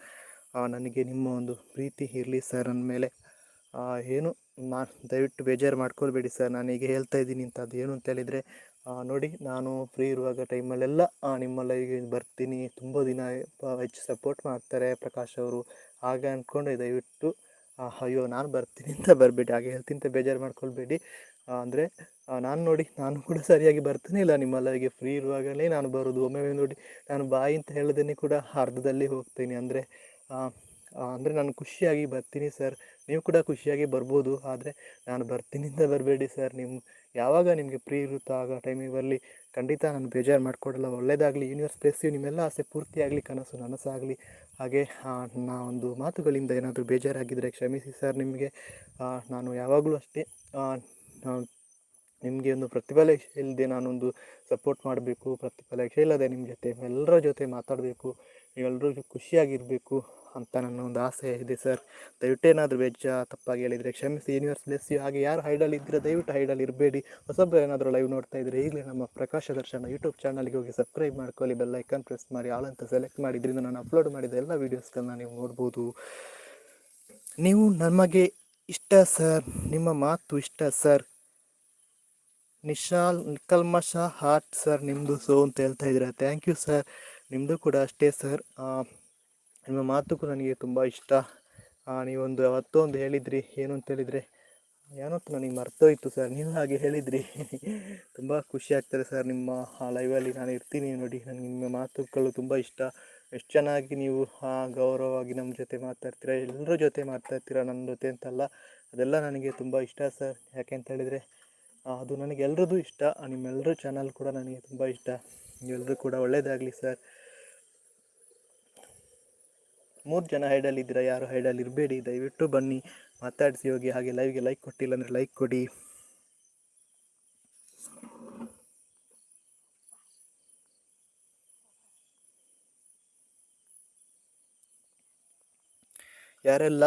ನನಗೆ ನಿಮ್ಮ ಒಂದು ಪ್ರೀತಿ ಇರಲಿ ಸರ್ ಅಂದಮೇಲೆ. ಏನು ಮಾ, ದಯವಿಟ್ಟು ಬೇಜಾರು ಮಾಡ್ಕೊಳ್ಬೇಡಿ ಸರ್ ನಾನು ಈಗ ಹೇಳ್ತಾ ಇದ್ದೀನಿ ಅಂತ ಅದು ಏನು ಅಂತ ಹೇಳಿದರೆ ನೋಡಿ, ನಾನು ಫ್ರೀ ಇರುವಾಗ ಟೈಮಲ್ಲೆಲ್ಲ ನಿಮ್ಮ ಲೈವ್ಗೆ ಬರ್ತೀನಿ. ತುಂಬ ದಿನ ಹೆಚ್ಚು ಸಪೋರ್ಟ್ ಮಾಡ್ತಾರೆ ಪ್ರಕಾಶ್ ಅವರು. ಹಾಗೆ ಅಂದ್ಕೊಂಡು ದಯವಿಟ್ಟು ಅಯ್ಯೋ, ನಾನು ಬರ್ತೀನಿ ಅಂತ ಬರಬೇಡಿ. ಹಾಗೆ ಹೇಳ್ತೀನಿ ಅಂತ ಬೇಜಾರು ಮಾಡ್ಕೊಳ್ಬೇಡಿ. ಅಂದರೆ ನಾನು ನೋಡಿ, ನಾನು ಕೂಡ ಸರಿಯಾಗಿ ಬರ್ತಾನೆ ಇಲ್ಲ ನಿಮ್ಮ ಲೈವ್ಗೆ ಫ್ರೀ ಇರುವಾಗಲೇ ನಾನು ಬರೋದು. ಒಮ್ಮೆ ನೋಡಿ, ನಾನು ಬಾಯಿ ಅಂತ ಹೇಳದೇ ಕೂಡ ಅರ್ಧದಲ್ಲಿ ಹೋಗ್ತೀನಿ. ಅಂದರೆ ಅಂದರೆ ನಾನು ಖುಷಿಯಾಗಿ ಬರ್ತೀನಿ, ಸರ್. ನೀವು ಕೂಡ ಖುಷಿಯಾಗಿ ಬರ್ಬೋದು. ಆದರೆ, ನಾನು ಬರ್ತೀನಿ ಅಂತ ಬರಬೇಡಿ, ಸರ್. ನಿಮ್ಮ ಯಾವಾಗ ನಿಮಗೆ ಫ್ರೀ ಇರುತ್ತೋ ಆಗ ಟೈಮಿಗೆ ಬರಲಿ. ಖಂಡಿತ ನಾನು ಬೇಜಾರು ಮಾಡಿಕೊಡಲ್ಲ. ಒಳ್ಳೆಯದಾಗಲಿ ಯೂನಿವರ್ಸ್ ಪ್ಲೇಸ್ ನಿಮ್ಮೆಲ್ಲ ಆಸೆ ಪೂರ್ತಿಯಾಗಲಿ ಕನಸು ನನಸಾಗಲಿ. ಹಾಗೆ ನಾ ಒಂದು ಮಾತುಗಳಿಂದ ಏನಾದರೂ ಬೇಜಾರಾಗಿದ್ದರೆ ಕ್ಷಮಿಸಿ ಸರ್ ನಿಮಗೆ. ನಾನು ಯಾವಾಗಲೂ ಅಷ್ಟೇ. ನಿಮಗೆ ಒಂದು ಪ್ರತಿಫಲ ಇಲ್ಲದೆ ನಾನೊಂದು ಸಪೋರ್ಟ್ ಮಾಡಬೇಕು. ಪ್ರತಿಫಲ ಇಲ್ಲದೆ ನಿಮ್ಮ ಜೊತೆ ಎಲ್ಲರ ಜೊತೆ ಮಾತಾಡಬೇಕು. ನೀವೆಲ್ಲರೂ ಖುಷಿಯಾಗಿರಬೇಕು. ಅಂತ ನನ್ನ ಒಂದು ಆಸೆ ಇದೆ, ಸರ್. ದಯವಿಟ್ಟು ಏನಾದರೂ ವೆಜ್ಜ, ತಪ್ಪಾಗಿ ಹೇಳಿದರೆ ಕ್ಷಮಿಸಿ. ಯೂನಿವರ್ಸ್ ಬ್ಲೆಸ್ ಯು ಹಾಗೆ ಯಾರು ಹೈಡಲ್ಲಿ ಇದ್ದರೆ ದಯವಿಟ್ಟು ಹೈಡಲ್ಲಿ ಇರಬೇಡಿ. ಹೊಸಬ್ರು ಏನಾದರೂ ಲೈವ್ ನೋಡ್ತಾ ಇದ್ದರೆ ಈಗಲೇ ನಮ್ಮ ಪ್ರಕಾಶ ದರ್ಶನ ಯೂಟ್ಯೂಬ್ ಚಾನಲ್ಗೆ ಹೋಗಿ ಸಬ್ಸ್ಕ್ರೈಬ್ ಮಾಡ್ಕೊಳ್ಳಿ. ಬೆಲ್ ಐಕನ್ ಪ್ರೆಸ್ ಮಾಡಿ. ಆಲ್ ಅಂತ ಸೆಲೆಕ್ಟ್ ಮಾಡಿದ್ರಿಂದ ನಾನು ಅಪ್ಲೋಡ್ ಮಾಡಿದ ಎಲ್ಲ ವೀಡಿಯೋಸ್ಗಳನ್ನ ನೀವು ನೋಡ್ಬೋದು. ನೀವು ನಮಗೆ ಇಷ್ಟ, ಸರ್. ನಿಮ್ಮ ಮಾತು ಇಷ್ಟ, ಸರ್. ನಿಶಾಲ್ ನಿಕಲ್ಮಶ ಹಾರ್ಟ್ ಸರ್. ನಿಮ್ಮದು ಸೋ ಅಂತ ಹೇಳ್ತಾ ಇದ್ದೀರಾ. ಥ್ಯಾಂಕ್ ಯು ಸರ್ ನಿಮ್ಮದು ಕೂಡ ಅಷ್ಟೇ, ಸರ್. ನಿಮ್ಮ ಮಾತುಕೂ ನನಗೆ ತುಂಬ ಇಷ್ಟ. ನೀವೊಂದು ಯಾವತ್ತೋ ಒಂದು ಹೇಳಿದ್ರಿ, ಏನು ಅಂತ ಹೇಳಿದರೆ? ಏನೋ ನನಗೆ ಮರ್ತೋಯ್ತು ಸರ್, ನೀವು ಹಾಗೆ ಹೇಳಿದ್ರಿ. *laughs* ತುಂಬ ಖುಷಿ ಆಗ್ತದೆ ಸರ್, ನಿಮ್ಮ, ಆ ಲೈವಲ್ಲಿ ನಾನು ಇರ್ತೀನಿ ನೋಡಿ, ನನಗೆ ನಿಮ್ಮ ಮಾತುಗಳು ತುಂಬ ಇಷ್ಟ. ಎಷ್ಟು ಚೆನ್ನಾಗಿ ನೀವು, ಆ, ಗೌರವವಾಗಿ ನಮ್ಮ ಜೊತೆ ಮಾತಾಡ್ತೀರಾ ಎಲ್ಲರ ಜೊತೆ ಮಾತಾಡ್ತೀರಾ ನನ್ನ ಜೊತೆ ಅಂತಲ್ಲ, ಅದೆಲ್ಲ ನನಗೆ ತುಂಬ ಇಷ್ಟ ಸರ್. ಯಾಕೆ ಅಂತ ಹೇಳಿದರೆ ಅದು ನನಗೆ ಎಲ್ರದ್ದು ಇಷ್ಟ ನಿಮ್ಮೆಲ್ಲರ ಚಾನಲ್ ಕೂಡ ನನಗೆ ತುಂಬ ಇಷ್ಟ. ನೀವೆಲ್ಲರೂ ಕೂಡ ಒಳ್ಳೆಯದಾಗಲಿ ಸರ್. ಮೂರು ಜನ ಹೈಡಲ್ಲಿ ಇದ್ದೀರಾ? ಯಾರು ಹೈಡಲ್ಲಿ ಇರಬೇಡಿ. ದಯವಿಟ್ಟು ಬನ್ನಿ. ಮಾತಾಡಿಸಿ ಹೋಗಿ. ಹಾಗೆ ಲೈವ್ಗೆ ಲೈಕ್ ಕೊಟ್ಟಿಲ್ಲ ಅಂದರೆ ಲೈಕ್ ಕೊಡಿ. ಯಾರೆಲ್ಲ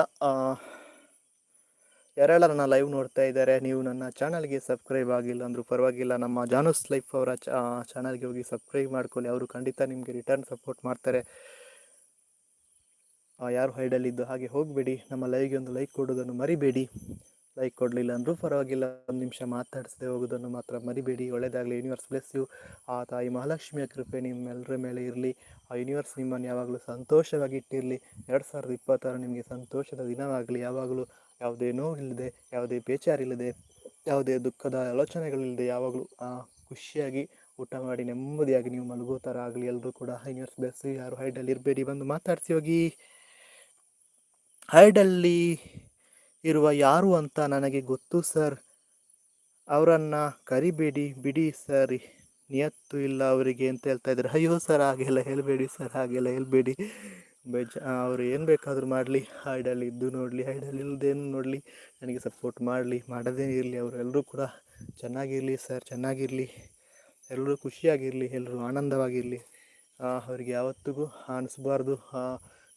ಯಾರೆಲ್ಲ ನನ್ನ ಲೈವ್ ನೋಡ್ತಾ ಇದ್ದಾರೆ, ನೀವು ನನ್ನ ಚಾನಲ್ಗೆ ಸಬ್ಸ್ಕ್ರೈಬ್ ಆಗಿಲ್ಲ ಅಂದರೂ ಪರವಾಗಿಲ್ಲ. ನಮ್ಮ ಜಾನೂಸ್ ಲೈಫ್ ಅವರ ಚಾನಲ್ಗೆ ಹೋಗಿ ಸಬ್ಸ್ಕ್ರೈಬ್ ಮಾಡ್ಕೊಳ್ಳಿ. ಅವರು ಖಂಡಿತ ನಿಮಗೆ ರಿಟರ್ನ್ ಸಪೋರ್ಟ್ ಮಾಡ್ತಾರೆ. ಯಾರು ಹೈಡಲ್ಲಿದ್ದು ಹಾಗೆ ಹೋಗಬೇಡಿ. ನಮ್ಮ ಲೈವ್ಗೆ ಒಂದು ಲೈಕ್ ಕೊಡೋದನ್ನು ಮರಿಬೇಡಿ. ಲೈಕ್ ಕೊಡಲಿಲ್ಲ ಅಂದರೂ ಪರವಾಗಿಲ್ಲ. ಒಂದು ನಿಮಿಷ ಮಾತಾಡಿಸದೆ ಹೋಗೋದನ್ನು ಮಾತ್ರ ಮರಿಬೇಡಿ. ಒಳ್ಳೆಯದಾಗಲಿ ಯೂನಿವರ್ಸ್ ಬ್ಲೆಸ್ ಯು ಆ ತಾಯಿ ಮಹಾಲಕ್ಷ್ಮಿಯ ಕೃಪೆ ನಿಮ್ಮೆಲ್ಲರ ಮೇಲೆ ಇರಲಿ. ಆ ಯೂನಿವರ್ಸ್ ನಿಮ್ಮನ್ನು ಯಾವಾಗಲೂ ಸಂತೋಷವಾಗಿ ಇಟ್ಟಿರಲಿ. ಎರಡು ಸಾವಿರದ ಇಪ್ಪತ್ತಾರು ನಿಮಗೆ ಸಂತೋಷದ ದಿನವಾಗಲಿ. ಯಾವಾಗಲೂ ಯಾವುದೇ ನೋವಿಲ್ಲದೆ ಯಾವುದೇ ಬೇಜಾರಿಲ್ಲದೆ, ಯಾವುದೇ ದುಃಖದ ಆಲೋಚನೆಗಳಿಲ್ಲದೆ ಯಾವಾಗಲೂ ಖುಷಿಯಾಗಿ ಊಟ ಮಾಡಿ ನೆಮ್ಮದಿಯಾಗಿ ನೀವು ಮಲಗೋ ಥರ ಆಗಲಿ ಎಲ್ಲರೂ ಕೂಡ ಯೂನಿವರ್ಸ್ ಬ್ಲೆಸ್ ಯಾರು ಹೈಡಲ್ಲಿ ಇರಬೇಡಿ. ಬಂದು ಮಾತಾಡಿಸಿ ಹೋಗಿ. ಹೈಡಲ್ಲಿ ಇರುವ ಯಾರು ಅಂತ ನನಗೆ ಗೊತ್ತು, ಸರ್. ಅವರನ್ನು ಕರಿಬೇಡಿ ಬಿಡಿ, ಸರ್. ನಿಯತ್ತು ಇಲ್ಲ ಅವರಿಗೆ ಅಂತ ಹೇಳ್ತಾ ಇದ್ದಾರೆ. ಅಯ್ಯೋ, ಸರ್, ಹಾಗೆಲ್ಲ ಹೇಳಬೇಡಿ, ಸರ್, ಹಾಗೆಲ್ಲ ಹೇಳಬೇಡಿ. ಬೇಜ ಅವರು ಏನು ಬೇಕಾದರೂ ಮಾಡಲಿ. ಹೈಡಲ್ಲಿ ಇದ್ದು ನೋಡಲಿ, ಹೈಡಲ್ಲಿ ಇಲ್ಲದೇನು ನೋಡಲಿ. ನನಗೆ ಸಪೋರ್ಟ್ ಮಾಡಲಿ, ಮಾಡದೇ ಇರಲಿ. ಅವರೆಲ್ಲರೂ ಕೂಡ ಚೆನ್ನಾಗಿರಲಿ, ಸರ್, ಚೆನ್ನಾಗಿರಲಿ. ಎಲ್ಲರೂ ಖುಷಿಯಾಗಿರಲಿ ಎಲ್ಲರೂ ಆನಂದವಾಗಿರಲಿ. ಅವರಿಗೆ ಯಾವತ್ತಿಗೂ ಅನಿಸ್ಬಾರ್ದು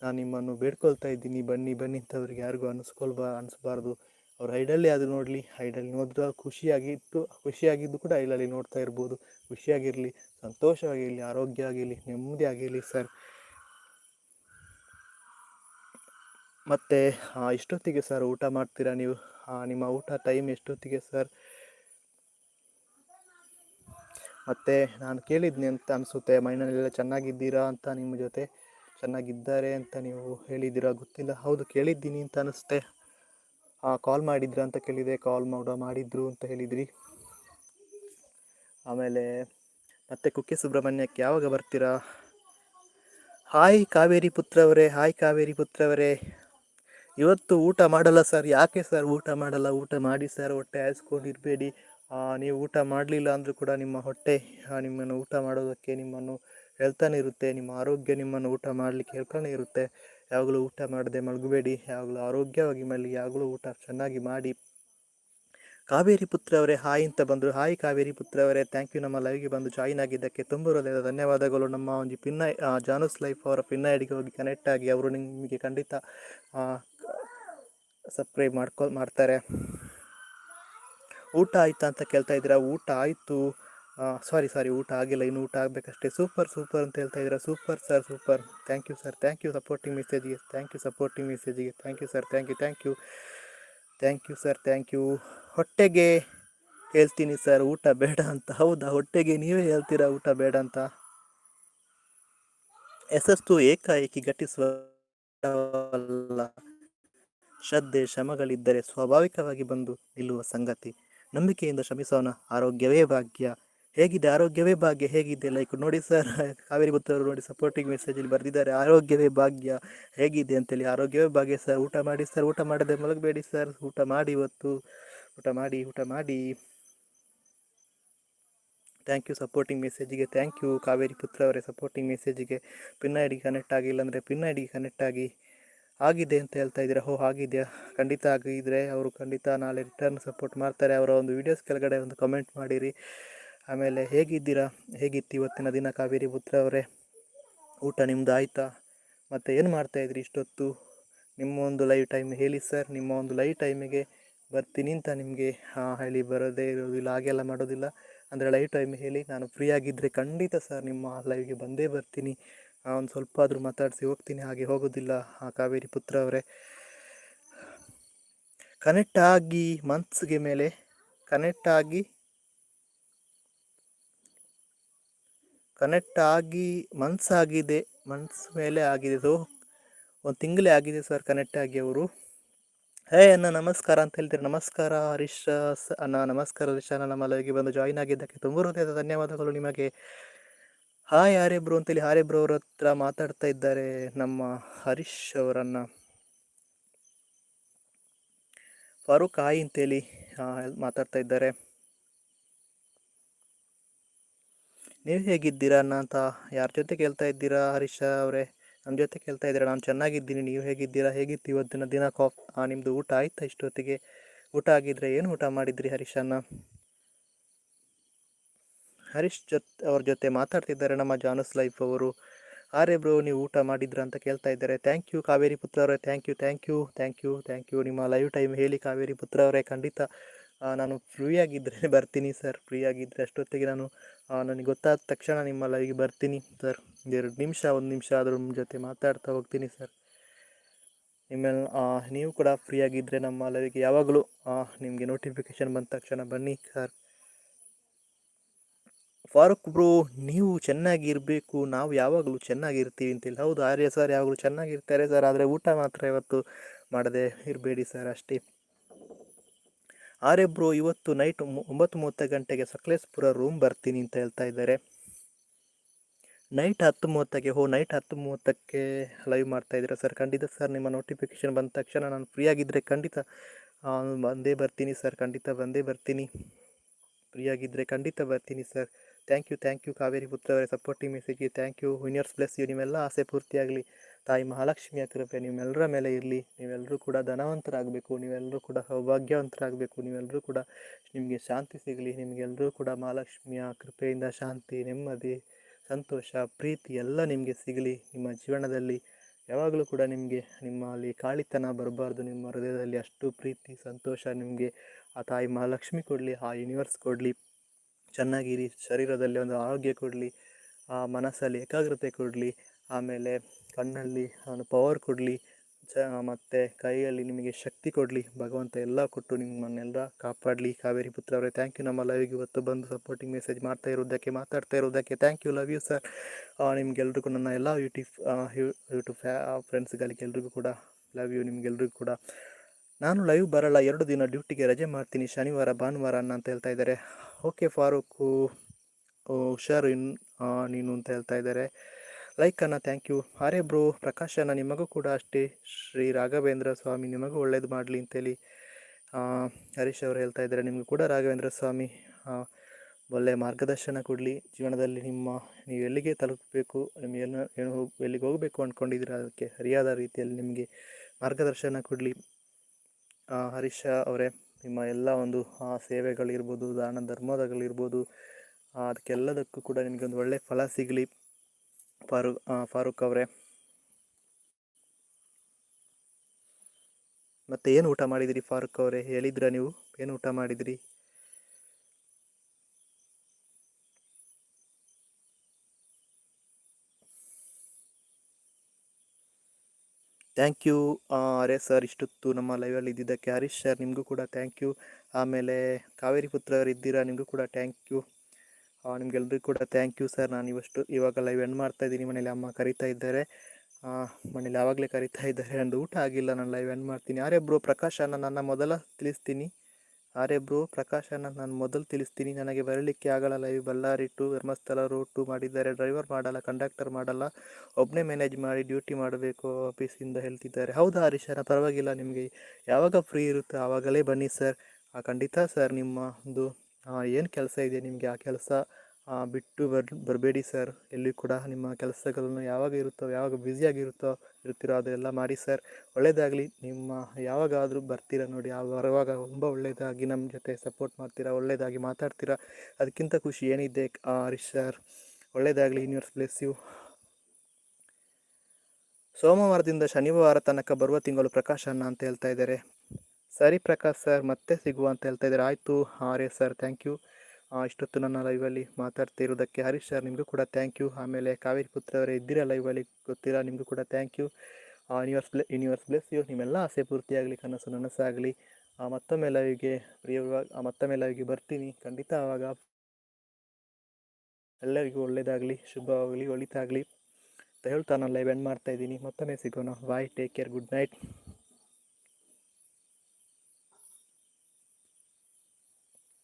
ನಾನು ನಿಮ್ಮನ್ನು ಬೇಡ್ಕೊಳ್ತಾ ಇದ್ದೀನಿ. ಬನ್ನಿ ಬನ್ನಿ ಅಂತ ಅವ್ರಿಗೆ ಯಾರಿಗೂ ಅನಿಸ್ಕೊಳ್ಬಾ, ಅನಿಸ್ಬಾರ್ದು. ಅವ್ರು ಹೈಡಲ್ಲಿ ಅದು ನೋಡಲಿ. ಹೈಡಲ್ಲಿ ನೋಡಿದ್ರೆ ಖುಷಿಯಾಗಿತ್ತು ಖುಷಿಯಾಗಿದ್ದು ಕೂಡ ಐಡಲ್ಲಿ ನೋಡ್ತಾ ಇರ್ಬೋದು. ಖುಷಿಯಾಗಿರಲಿ, ಸಂತೋಷವಾಗಿರಲಿ ಆರೋಗ್ಯ ಆಗಿರಲಿ ನೆಮ್ಮದಿ ಆಗಿರಲಿ ಸರ್. ಮತ್ತು ಎಷ್ಟೊತ್ತಿಗೆ ಸರ್ ಊಟ ಮಾಡ್ತೀರಾ ನೀವು? ನಿಮ್ಮ ಊಟ ಟೈಮ್ ಎಷ್ಟೊತ್ತಿಗೆ ಸರ್ ಮತ್ತು, ನಾನು ಕೇಳಿದ್ನಿ ಅಂತ ಅನಿಸುತ್ತೆ. ಮೈನಲ್ಲೆಲ್ಲ ಚೆನ್ನಾಗಿದ್ದೀರಾ ಅಂತ ನಿಮ್ಮ ಜೊತೆ. ಚೆನ್ನಾಗಿದ್ದಾರೆ ಅಂತ ನೀವು ಹೇಳಿದ್ದೀರಾ ಗೊತ್ತಿಲ್ಲ. ಹೌದು, ಕೇಳಿದ್ದೀನಿ ಅಂತ ಅನಿಸುತ್ತೆ ಕಾಲ್ ಮಾಡಿದ್ರ ಅಂತ ಕೇಳಿದೆ. ಕಾಲ್ ಮಾಡ, ಮಾಡಿದ್ರು ಅಂತ ಹೇಳಿದ್ರಿ. ಆಮೇಲೆ ಮತ್ತೆ ಕುಕ್ಕೆ ಸುಬ್ರಹ್ಮಣ್ಯಕ್ಕೆ ಯಾವಾಗ ಬರ್ತೀರಾ? ಹಾಯ್ ಕಾವೇರಿ ಪುತ್ರವರೇ, ಹಾಯ್ ಕಾವೇರಿ ಪುತ್ರವರೇ. ಇವತ್ತು ಊಟ ಮಾಡಲ್ಲ ಸರ್. ಯಾಕೆ ಸರ್ ಊಟ ಮಾಡಲ್ಲ? ಊಟ ಮಾಡಿ ಸರ್, ಹೊಟ್ಟೆ ಹಾಯಿಸ್ಕೊಂಡಿರಬೇಡಿ. ನೀವು ಊಟ ಮಾಡಲಿಲ್ಲ ಅಂದರೂ ಕೂಡ ನಿಮ್ಮ ಹೊಟ್ಟೆ ನಿಮ್ಮನ್ನು ಊಟ ಮಾಡೋದಕ್ಕೆ ನಿಮ್ಮನ್ನು ಹೇಳ್ತಾನೆ ಇರುತ್ತೆ, ನಿಮ್ಮ ಆರೋಗ್ಯ ನಿಮ್ಮನ್ನು ಊಟ ಮಾಡಲಿಕ್ಕೆ ಹೇಳ್ತಾನೆ ಇರುತ್ತೆ. ಯಾವಾಗಲೂ ಊಟ ಮಾಡದೆ ಮಲಗಬೇಡಿ, ಯಾವಾಗಲೂ ಆರೋಗ್ಯವಾಗಿ ಮಲಗಿ, ಯಾವಾಗಲೂ ಊಟ ಚೆನ್ನಾಗಿ ಮಾಡಿ. ಕಾವೇರಿ ಪುತ್ರ ಅವರೇ, ಹಾಯ್ ಅಂತ ಬಂದರು. ಹಾಯ್ ಕಾವೇರಿ ಪುತ್ರ ಅವರೇ ಥ್ಯಾಂಕ್ ಯು ನಮ್ಮ ಲೈವ್ಗೆ ಬಂದು ಜಾಯಿನ್ ಆಗಿದ್ದಕ್ಕೆ ತುಂಬ ಹೃದಯದ ಧನ್ಯವಾದಗಳು. ನಮ್ಮ ಒಂದು ಪಿನ್ನ ಜಾನಸ್ ಜಾನುಸ್ ಲೈಫ್ ಅವರ ಪಿನ್ನ ಐಡಿಗೆ ಹೋಗಿ ಕನೆಕ್ಟ್ ಆಗಿ ಅವರು ನಿಮಗೆ ಖಂಡಿತ ಸಬ್ಸ್ಕ್ರೈಬ್ ಮಾಡ್ಕೊ ಮಾಡ್ತಾರೆ. ಊಟ ಆಯ್ತಾ ಅಂತ ಕೇಳ್ತಾ ಇದ್ದೀರಾ? ಊಟ ಆಯಿತು. ಸಾರಿ ಸಾರಿ ಊಟ ಆಗಿಲ್ಲ, ಇನ್ನು ಊಟ ಆಗಬೇಕಷ್ಟೇ. ಸೂಪರ್ ಸೂಪರ್ ಅಂತ ಹೇಳ್ತಾ ಇದ್ದೀರಾ? Super sir super thank you sir thank you supporting ಮೆಸೇಜಿಗೆ thank you supporting ಮೆಸೇಜಿಗೆ thank you sir thank you thank you thank you sir thank you ಹೊಟ್ಟೆಗೆ ಹೇಳ್ತೀನಿ ಸರ್ ಊಟ ಬೇಡ ಅಂತ. ಹೌದಾ? ಹೊಟ್ಟೆಗೆ ನೀವೇ ಹೇಳ್ತೀರಾ ಊಟ ಬೇಡ ಅಂತ? ಯಶಸ್ಸು ಏಕಾಏಕಿ ಘಟಿಸುವಲ್ಲ ಶ್ರದ್ಧೆ, ಶ್ರಮಗಳಿದ್ದರೆ ಸ್ವಾಭಾವಿಕವಾಗಿ ಬಂದು ನಿಲ್ಲುವ ಸಂಗತಿ. ನಂಬಿಕೆಯಿಂದ ಶ್ರಮಿಸೋಣ. ಆರೋಗ್ಯವೇ ಭಾಗ್ಯ. ಹೇಗಿದೆ? ಆರೋಗ್ಯವೇ ಭಾಗ್ಯ ಹೇಗಿದೆ? ಲೈಕ್ ನೋಡಿ ಸರ್ ಕಾವೇರಿ ಅವರು ನೋಡಿ ಸಪೋರ್ಟಿಂಗ್ ಮೆಸೇಜಲ್ಲಿ ಬರೆದಿದ್ದಾರೆ. ಆರೋಗ್ಯವೇ ಭಾಗ್ಯ ಹೇಗಿದೆ ಅಂತೇಳಿ. ಆರೋಗ್ಯವೇ ಭಾಗ್ಯ ಸರ್ ಊಟ ಮಾಡಿ ಸರ್ ಊಟ ಮಾಡದೆ ಮಲಗಬೇಡಿ ಸರ್ ಊಟ ಮಾಡಿ ಇವತ್ತು. ಊಟ ಮಾಡಿ ಊಟ ಮಾಡಿ. ಥ್ಯಾಂಕ್ ಯು ಸಪೋರ್ಟಿಂಗ್ ಮೆಸೇಜಿಗೆ ಥ್ಯಾಂಕ್ ಯು ಕಾವೇರಿ ಪುತ್ರ ಅವರೇ ಸಪೋರ್ಟಿಂಗ್ ಮೆಸೇಜಿಗೆ ಪಿನ್ ಐ ಡಿ ಕನೆಕ್ಟ್ ಆಗಿಲ್ಲ ಅಂದರೆ ಪಿನ್ ಐ ಡಿ ಕನೆಕ್ಟ್ ಆಗಿ ಆಗಿದೆ ಅಂತ ಹೇಳ್ತಾ ಇದ್ದೀರಾ? ಹೋ ಆಗಿದೆಯಾ? ಖಂಡಿತ ಆಗಿದ್ರೆ ಅವರು ಖಂಡಿತ ನಾಳೆ ರಿಟರ್ನ್ ಸಪೋರ್ಟ್ ಮಾಡ್ತಾರೆ. ಅವರ ಒಂದು ವೀಡಿಯೋಸ್ ಕೆಳಗಡೆ ಒಂದು ಕಮೆಂಟ್ ಮಾಡಿರಿ. ಆಮೇಲೆ ಹೇಗಿದ್ದೀರಾ? ಹೇಗಿತ್ತು ಇವತ್ತಿನ ದಿನ ಕಾವೇರಿ ಪುತ್ರ ಅವರೇ? ಊಟ ನಿಮ್ಮದು ಆಯಿತಾ ಮತ್ತು ಏನು ಮಾಡ್ತಾಯಿದ್ರಿ ಇಷ್ಟೊತ್ತು? ನಿಮ್ಮ ಒಂದು ಲೈವ್ ಟೈಮ್ ಹೇಳಿ ಸರ್ ನಿಮ್ಮ ಒಂದು ಲೈವ್ ಟೈಮಿಗೆ ಬರ್ತೀನಿ ಅಂತ ನಿಮಗೆ ಹೇಳಿ ಬರೋದೇ ಇರೋದಿಲ್ಲ, ಹಾಗೆಲ್ಲ ಮಾಡೋದಿಲ್ಲ. ಅಂದರೆ ಲೈವ್ ಟೈಮ್ ಹೇಳಿ ನಾನು ಫ್ರೀ ಆಗಿದ್ದರೆ ಖಂಡಿತ ಸರ್ ನಿಮ್ಮ ಲೈವ್ಗೆ ಬಂದೇ ಬರ್ತೀನಿ. ಒಂದು ಸ್ವಲ್ಪ ಆದರೂ ಮಾತಾಡಿಸಿ ಹೋಗ್ತೀನಿ, ಹಾಗೆ ಹೋಗೋದಿಲ್ಲ, ಆ ಕಾವೇರಿ ಪುತ್ರ ಅವರೇ. ಕನೆಕ್ಟ್ ಆಗಿ ಮನ್ಸಿಗೆ ಮೇಲೆ ಕನೆಕ್ಟ್ ಆಗಿ ಕನೆಕ್ಟ್ ಆಗಿ ಮನ್ಸಾಗಿದೆ, ಮನ್ಸು ಮೇಲೆ ಆಗಿದೆ. ಸೊ, ಒಂದು ತಿಂಗಳೇ ಆಗಿದೆ ಸರ್ ಕನೆಕ್ಟ್ ಆಗಿ ಅವರು. ಹೇ ಅಣ್ಣ, ನಮಸ್ಕಾರ ಅಂತ ಹೇಳ್ತೀರಿ. ನಮಸ್ಕಾರ ಹರೀಶ್ ಅಣ್ಣ, ನಮಸ್ಕಾರ ಹರೀಶ್ ಅಣ್ಣ. ನಮ್ಮ ಲೈವ್ಗೆ ಬಂದು ಜಾಯಿನ್ ಆಗಿದ್ದಕ್ಕೆ ತುಂಬ ಹೃದಯದ ಧನ್ಯವಾದಗಳು ನಿಮಗೆ. ಹಾಯ್ ಆರ್ಯಬ್ರು ಅಂತೇಳಿ ಆರ್ಯಬ್ರು ಅವ್ರ ಹತ್ರ ಮಾತಾಡ್ತಾ ಇದ್ದಾರೆ ನಮ್ಮ ಹರೀಶ್ ಅವರನ್ನ. ಫಾರೂಕ್ ಹಾಯ್ ಅಂತೇಳಿ ಮಾತಾಡ್ತಾ ಇದ್ದಾರೆ. ನೀವು ಹೇಗಿದ್ದೀರಾ? ಅಂತ ಯಾರ ಜೊತೆ ಕೇಳ್ತಾ ಇದ್ದೀರಾ? ಹರೀಶ ಅವರೇ ನಮ್ಮ ಜೊತೆ ಕೇಳ್ತಾ ಇದ್ದೀರಾ? ನಾನು ಚೆನ್ನಾಗಿದ್ದೀನಿ, ನೀವು ಹೇಗಿದ್ದೀರಾ? ಹೇಗಿತ್ತು ಇವತ್ತಿನ ದಿನ ಕಾಫ್ ನಿಮ್ಮದು ಊಟ ಆಯ್ತಾ ಇಷ್ಟೊತ್ತಿಗೆ? ಊಟ ಆಗಿದ್ರೆ ಏನು ಊಟ ಮಾಡಿದ್ರಿ ಹರೀಶನ್ನ ಹರೀಶ್ ಜೊತ್, ಅವ್ರ ಜೊತೆ ಮಾತಾಡ್ತಿದ್ದಾರೆ ನಮ್ಮ ಜಾನಸ್ ಲೈಫ್ ಅವರು. ಆರೇ ಬ್ರೋ, ನೀವು ಊಟ ಮಾಡಿದ್ರ ಅಂತ ಕೇಳ್ತಾ ಇದ್ದಾರೆ. ಥ್ಯಾಂಕ್ ಯು ಕಾವೇರಿ ಪುತ್ರ ಅವರೇ, thank you thank you thank you thank you. ನಿಮ್ಮ ಲೈವ್ ಟೈಮ್ ಹೇಳಿ ಕಾವೇರಿ ಪುತ್ರ ಅವರೇ, ಖಂಡಿತ. ನಾನು ಫ್ರೀ ಆಗಿದ್ದರೆ *laughs* ಬರ್ತೀನಿ ಸರ್ ಫ್ರೀ ಆಗಿದ್ದರೆ ಅಷ್ಟೊತ್ತಿಗೆ ನಾನು ನನಗೆ ಗೊತ್ತಾದ ತಕ್ಷಣ ನಿಮ್ಮ ಲೈವ್ಗೆ ಬರ್ತೀನಿ ಸರ್ ಎರಡು ನಿಮಿಷ, ಒಂದು ನಿಮಿಷ ಆದರೂ ನಿಮ್ಮ ಜೊತೆ ಮಾತಾಡ್ತಾ ಹೋಗ್ತೀನಿ ಸರ್ ನಿಮ್ಮ ನೀವು ಕೂಡ ಫ್ರೀ ಆಗಿದ್ದರೆ ನಮ್ಮ ಲೈವ್ಗೆ ಯಾವಾಗಲೂ ನಿಮಗೆ ನೋಟಿಫಿಕೇಶನ್ ಬಂದ ತಕ್ಷಣ ಬನ್ನಿ ಸರ್ ಫಾರೂಕ್ ಬ್ರೋ, ನೀವು ಚೆನ್ನಾಗಿರಬೇಕು. ನಾವು ಯಾವಾಗಲೂ ಚೆನ್ನಾಗಿರ್ತೀವಿ ಅಂತೇಳಿ ಹೌದು, ಆರ್ಯ ಸರ್ ಯಾವಾಗಲೂ ಚೆನ್ನಾಗಿರ್ತಾರೆ ಸರ್ ಆದರೆ ಊಟ ಮಾತ್ರ ಇವತ್ತು ಮಾಡದೆ ಇರಬೇಡಿ ಸರ್ ಅಷ್ಟೇ. ಆರ್ಯ ಬ್ರೋ ಇವತ್ತು ನೈಟ್ ಒಂಬತ್ತು ಮೂವತ್ತು ಗಂಟೆಗೆ ಸಕಲೇಶ್ಪುರ ರೂಮ್ ಬರ್ತೀನಿ ಅಂತ ಹೇಳ್ತಾ ಇದ್ದಾರೆ. ನೈಟ್ ಹತ್ತು ಮೂವತ್ತಕ್ಕೆ ಹೋ, ನೈಟ್ ಹತ್ತು ಮೂವತ್ತಕ್ಕೆ ಲೈವ್ ಮಾಡ್ತಾ ಇದ್ದೀರಾ ಸರ್? ಖಂಡಿತ ಸರ್, ನಿಮ್ಮ ನೋಟಿಫಿಕೇಶನ್ ಬಂದ ತಕ್ಷಣ ನಾನು ಫ್ರೀ ಆಗಿದ್ದರೆ ಖಂಡಿತ ಬಂದೇ ಬರ್ತೀನಿ ಸರ್, ಖಂಡಿತ ಬಂದೇ ಬರ್ತೀನಿ. ಫ್ರೀ ಆಗಿದ್ದರೆ ಖಂಡಿತ ಬರ್ತೀನಿ sir. Thank you thank you Kaveri Putra ಅವರೇ supporting ಮೆಸೇಜ್ಗೆ thank you universe bless you ನಿಮ್ಮೆಲ್ಲ ಆಸೆ ಪೂರ್ತಿಯಾಗಲಿ. ತಾಯಿ ಮಹಾಲಕ್ಷ್ಮಿಯ ಕೃಪೆ ನಿಮ್ಮೆಲ್ಲರ ಮೇಲೆ ಇರಲಿ. ನೀವೆಲ್ಲರೂ ಕೂಡ ಧನವಂತರಾಗಬೇಕು. ನೀವೆಲ್ಲರೂ ಕೂಡ ಸೌಭಾಗ್ಯವಂತರಾಗಬೇಕು. ನೀವೆಲ್ಲರೂ ಕೂಡ ನಿಮಗೆ ಶಾಂತಿ ಸಿಗಲಿ. ನಿಮಗೆಲ್ಲರೂ ಕೂಡ ಮಹಾಲಕ್ಷ್ಮಿಯ ಕೃಪೆಯಿಂದ ಶಾಂತಿ, ನೆಮ್ಮದಿ, ಸಂತೋಷ, ಪ್ರೀತಿ ಎಲ್ಲ ನಿಮಗೆ ಸಿಗಲಿ. ನಿಮ್ಮ ಜೀವನದಲ್ಲಿ ಯಾವಾಗಲೂ ಕೂಡ ನಿಮಗೆ ನಿಮ್ಮಲ್ಲಿ ಕಾಳಿತನ ಬರಬಾರ್ದು. ನಿಮ್ಮ ಹೃದಯದಲ್ಲಿ ಅಷ್ಟು ಪ್ರೀತಿ, ಸಂತೋಷ ನಿಮಗೆ ಆ ತಾಯಿ ಮಹಾಲಕ್ಷ್ಮಿ ಕೊಡಲಿ, ಆ ಯೂನಿವರ್ಸ್ ಕೊಡಲಿ. ಚೆನ್ನಾಗಿರಿ. ಶರೀರದಲ್ಲಿ ಒಂದು ಆರೋಗ್ಯ ಕೊಡಲಿ. ಆ ಮನಸ್ಸಲ್ಲಿ ಏಕಾಗ್ರತೆ ಕೊಡಲಿ. ಆಮೇಲೆ ಕಣ್ಣಲ್ಲಿ ಅವನು ಪವರ್ ಕೊಡಲಿ, ಚ, ಮತ್ತು ಕೈಯಲ್ಲಿ ನಿಮಗೆ ಶಕ್ತಿ ಕೊಡಲಿ, ಭಗವಂತ ಎಲ್ಲ ಕೊಟ್ಟು ನಿಮ್ಮನ್ನೆಲ್ಲ ಕಾಪಾಡಲಿ. ಕಾವೇರಿ ಪುತ್ರ ಅವರೇ ಥ್ಯಾಂಕ್ ಯು ನಮ್ಮ ಲೈವ್ಗೆ ಇವತ್ತು ಬಂದು ಸಪೋರ್ಟಿಂಗ್ ಮೆಸೇಜ್ ಮಾಡ್ತಾ ಇರೋದಕ್ಕೆ, ಮಾತಾಡ್ತಾ ಇರೋದಕ್ಕೆ thank you love you sir ನಿಮ್ಗೆಲ್ರಿಗೂ ನನ್ನ ಎಲ್ಲ ಯೂಟ್ಯೂಬ್ ಯೂಟ್ಯೂಬ್ ಫ್ಯಾ ಎಲ್ರಿಗೂ ಕೂಡ ಲವ್ ಯು ನಿಮ್ಗೆಲ್ರಿಗೂ ಕೂಡ. ನಾನು ಲೈವ್ ಬರಲ್ಲ, ಎರಡು ದಿನ ಡ್ಯೂಟಿಗೆ ರಜೆ ಮಾಡ್ತೀನಿ. ಶನಿವಾರ, ಭಾನುವಾರ ಅನ್ನ ಅಂತ ಹೇಳ್ತಾ ಇದ್ದಾರೆ. ಓಕೆ ಫಾರೂಕು ಹುಷಾರು ಇನ್ ನೀನು ಅಂತ ಹೇಳ್ತಾ ಇದ್ದಾರೆ. ಲೈಕ್ ಅನ್ನ ಥ್ಯಾಂಕ್ ಯು ಅರೆ ಬ್ರೋ ಪ್ರಕಾಶ್ ಅಣ್ಣ ನಿಮಗೂ ಕೂಡ ಅಷ್ಟೇ. ಶ್ರೀ ರಾಘವೇಂದ್ರ ಸ್ವಾಮಿ ನಿಮಗೂ ಒಳ್ಳೇದು ಮಾಡಲಿ ಅಂತೇಳಿ. ಹರೀಶ್ ಅವರು ಹೇಳ್ತಾ ಇದ್ದಾರೆ. ನಿಮಗೂ ಕೂಡ ರಾಘವೇಂದ್ರ ಸ್ವಾಮಿ ಒಳ್ಳೆಯ ಮಾರ್ಗದರ್ಶನ ಕೊಡಲಿ. ಜೀವನದಲ್ಲಿ ನಿಮ್ಮ, ನೀವು ಎಲ್ಲಿಗೆ ತಲುಪಬೇಕು, ನಿಮಗೆ ಏನು ಏನು ಎಲ್ಲಿಗೆ ಹೋಗಬೇಕು ಅಂದ್ಕೊಂಡಿದ್ದೀರ ಅದಕ್ಕೆ ಸರಿಯಾದ ರೀತಿಯಲ್ಲಿ ನಿಮಗೆ ಮಾರ್ಗದರ್ಶನ ಕೊಡಲಿ. ಹರೀಶ ಅವರೇ, ನಿಮ್ಮ ಎಲ್ಲ ಒಂದು ಸೇವೆಗಳಿರ್ಬೋದು, ದಾನ ಧರ್ಮದಗಳಿರ್ಬೋದು ಅದಕ್ಕೆಲ್ಲದಕ್ಕೂ ಕೂಡ ನಿಮಗೆ ಒಂದು ಒಳ್ಳೆಯ ಫಲ ಸಿಗಲಿ. ಫಾರೂಕ್ ಫಾರೂಕ್ ಅವರೇ. ಮತ್ತೆ ಏನು ಊಟ ಮಾಡಿದಿರಿ ಫಾರೂಕ್ ಅವರೇ? ಹೇಳಿದ್ರ ನೀವು? ಏನು ಊಟ ಮಾಡಿದಿರಿ? ಥ್ಯಾಂಕ್ ಯು ಅರೆ ಸರ್ ಇಷ್ಟೊತ್ತು ನಮ್ಮ ಲೈವಲ್ಲಿ ಇದ್ದಿದ್ದಕ್ಕೆ ಹರೀಶ್ ಸರ್ ನಿಮಗೂ ಕೂಡ ಥ್ಯಾಂಕ್ ಯು ಆಮೇಲೆ ಕಾವೇರಿ ಪುತ್ರ ಇದ್ದೀರಾ ನಿಮಗೂ ಕೂಡ ಥ್ಯಾಂಕ್ ಯು ನಿಮ್ಗೆಲ್ರಿಗೂ ಕೂಡ ಥ್ಯಾಂಕ್ ಯು ಸರ್ ನಾನು ಇವಷ್ಟು ಇವಾಗ ಲೈವ್ ಎಂಡ್ ಮಾಡ್ತಾ ಇದ್ದೀನಿ. ಮನೇಲಿ ಅಮ್ಮ ಕರಿತಾ ಇದ್ದಾರೆ. ಮನೇಲಿ ಯಾವಾಗಲೇ ಕರಿತಾ ಇದ್ದಾರೆ ನಂದು ಊಟ ಆಗಿಲ್ಲ. ನಾನು ಲೈವ್ ಎಂಡ್ ಮಾಡ್ತೀನಿ. ಯಾರೇ ಬ್ರೋ ಪ್ರಕಾಶ್ ಅನ್ನ ನನ್ನ ಮೊದಲ ತಿಳಿಸ್ತೀನಿ. ಆರೇ ಬ್ರೋ ಪ್ರಕಾಶ್ ಅನ್ನ ನಾನು ಮೊದಲು ತಿಳಿಸ್ತೀನಿ. ನನಗೆ ಬರಲಿಕ್ಕೆ ಆಗಲ್ಲ. Live Bellary to Dharmasthala road to ಮಾಡಿದ್ದಾರೆ. ಡ್ರೈವರ್ ಮಾಡಲ್ಲ ಕಂಡಕ್ಟರ್ ಮಾಡಲ್ಲ. ಒಬ್ಬನೇ ಮ್ಯಾನೇಜ್ ಮಾಡಿ ಡ್ಯೂಟಿ ಮಾಡಬೇಕು ಆಫೀಸಿಂದ ಹೇಳ್ತಿದ್ದಾರೆ. ಹೌದಾ ಹರೀಶನ ಪರವಾಗಿಲ್ಲ ನಿಮಗೆ. ಯಾವಾಗ ಫ್ರೀ ಇರುತ್ತೆ? ಆವಾಗಲೇ ಬನ್ನಿ ಸರ್ ಖಂಡಿತ ಸರ್ ನಿಮ್ಮ ಒಂದು ಏನು ಕೆಲಸ ಇದೆ ನಿಮಗೆ ಆ ಕೆಲಸ? ಬಿಟ್ಟು ಬರ್, ಬರಬೇಡಿ ಸರ್. ಎಲ್ಲಿ ಕೂಡ ನಿಮ್ಮ ಕೆಲಸಗಳನ್ನು ಯಾವಾಗ ಇರುತ್ತೋ, ಯಾವಾಗ ಬ್ಯುಸಿಯಾಗಿರುತ್ತೋ ಇರ್ತೀರೋ ಅದೆಲ್ಲ ಮಾಡಿ ಸರ್. ಒಳ್ಳೆಯದಾಗಲಿ ನಿಮ್ಮ ಯಾವಾಗಾದರೂ ಬರ್ತೀರಾ ನೋಡಿ. ಬರುವಾಗ ತುಂಬ ಒಳ್ಳೆಯದಾಗಿ ನಮ್ಮ ಜೊತೆ ಸಪೋರ್ಟ್ ಮಾಡ್ತೀರಾ ಒಳ್ಳೆಯದಾಗಿ ಮಾತಾಡ್ತೀರಾ. ಅದಕ್ಕಿಂತ ಖುಷಿ ಏನಿದೆ ಹರೀಶ್ ಸರ್. ಒಳ್ಳೆಯದಾಗಲಿ ಯೂನಿವರ್ಸ್ ಪ್ಲೇಸ್ ಯು ಸೋಮವಾರದಿಂದ ಶನಿವಾರ ತನಕ ಬರುವ ತಿಂಗಳು ಪ್ರಕಾಶ ಅಣ್ಣ ಅಂತ ಹೇಳ್ತಾ ಇದ್ದಾರೆ. ಸರಿ ಪ್ರಕಾಶ್ ಸರ್, ಮತ್ತೆ ಸಿಗುವ ಅಂತ ಹೇಳ್ತಾ ಇದ್ದಾರೆ? ಆಯಿತು. ಆರ್ಯ ಸರ್ ಥ್ಯಾಂಕ್ ಯು ಇಷ್ಟೊತ್ತು ನನ್ನ ಲೈವಲ್ಲಿ ಮಾತಾಡ್ತಾ ಇರೋದಕ್ಕೆ ಹರೀಶ್ ಸರ್ ನಿಮಗೂ ಕೂಡ ಥ್ಯಾಂಕ್ ಯು ಆಮೇಲೆ ಕಾವೇರಿ ಪುತ್ರ ಅವರೇ ಇದ್ದೀರಾ ಲೈವಲ್ಲಿ ಗೊತ್ತಿಲ್ಲ ನಿಮಗೂ ಕೂಡ thank you universe bless universe bless you ನಿಮ್ಮೆಲ್ಲ ಆಸೆ ಪೂರ್ತಿಯಾಗಲಿ ಕನಸು ನನಸಾಗಲಿ. ಮತ್ತೊಮ್ಮೆ ಲೈವ್ಗೆ ಪ್ರಿಯವಾಗಿ ಮತ್ತೊಮ್ಮೆ ಲೈವ್ಗೆ ಬರ್ತೀನಿ. ಖಂಡಿತ ಆವಾಗ ಎಲ್ಲರಿಗೂ ಒಳ್ಳೆಯದಾಗಲಿ ಶುಭವಾಗಲಿ, ಒಳಿತಾಗಲಿ ಅಂತ ಹೇಳ್ತಾ ನಾನು ಲೈವ್ ಎಂಡ್ ಮಾಡ್ತಾ ಇದ್ದೀನಿ. ಮತ್ತೊಮ್ಮೆ ಸಿಗೋಣ. Bye take care good night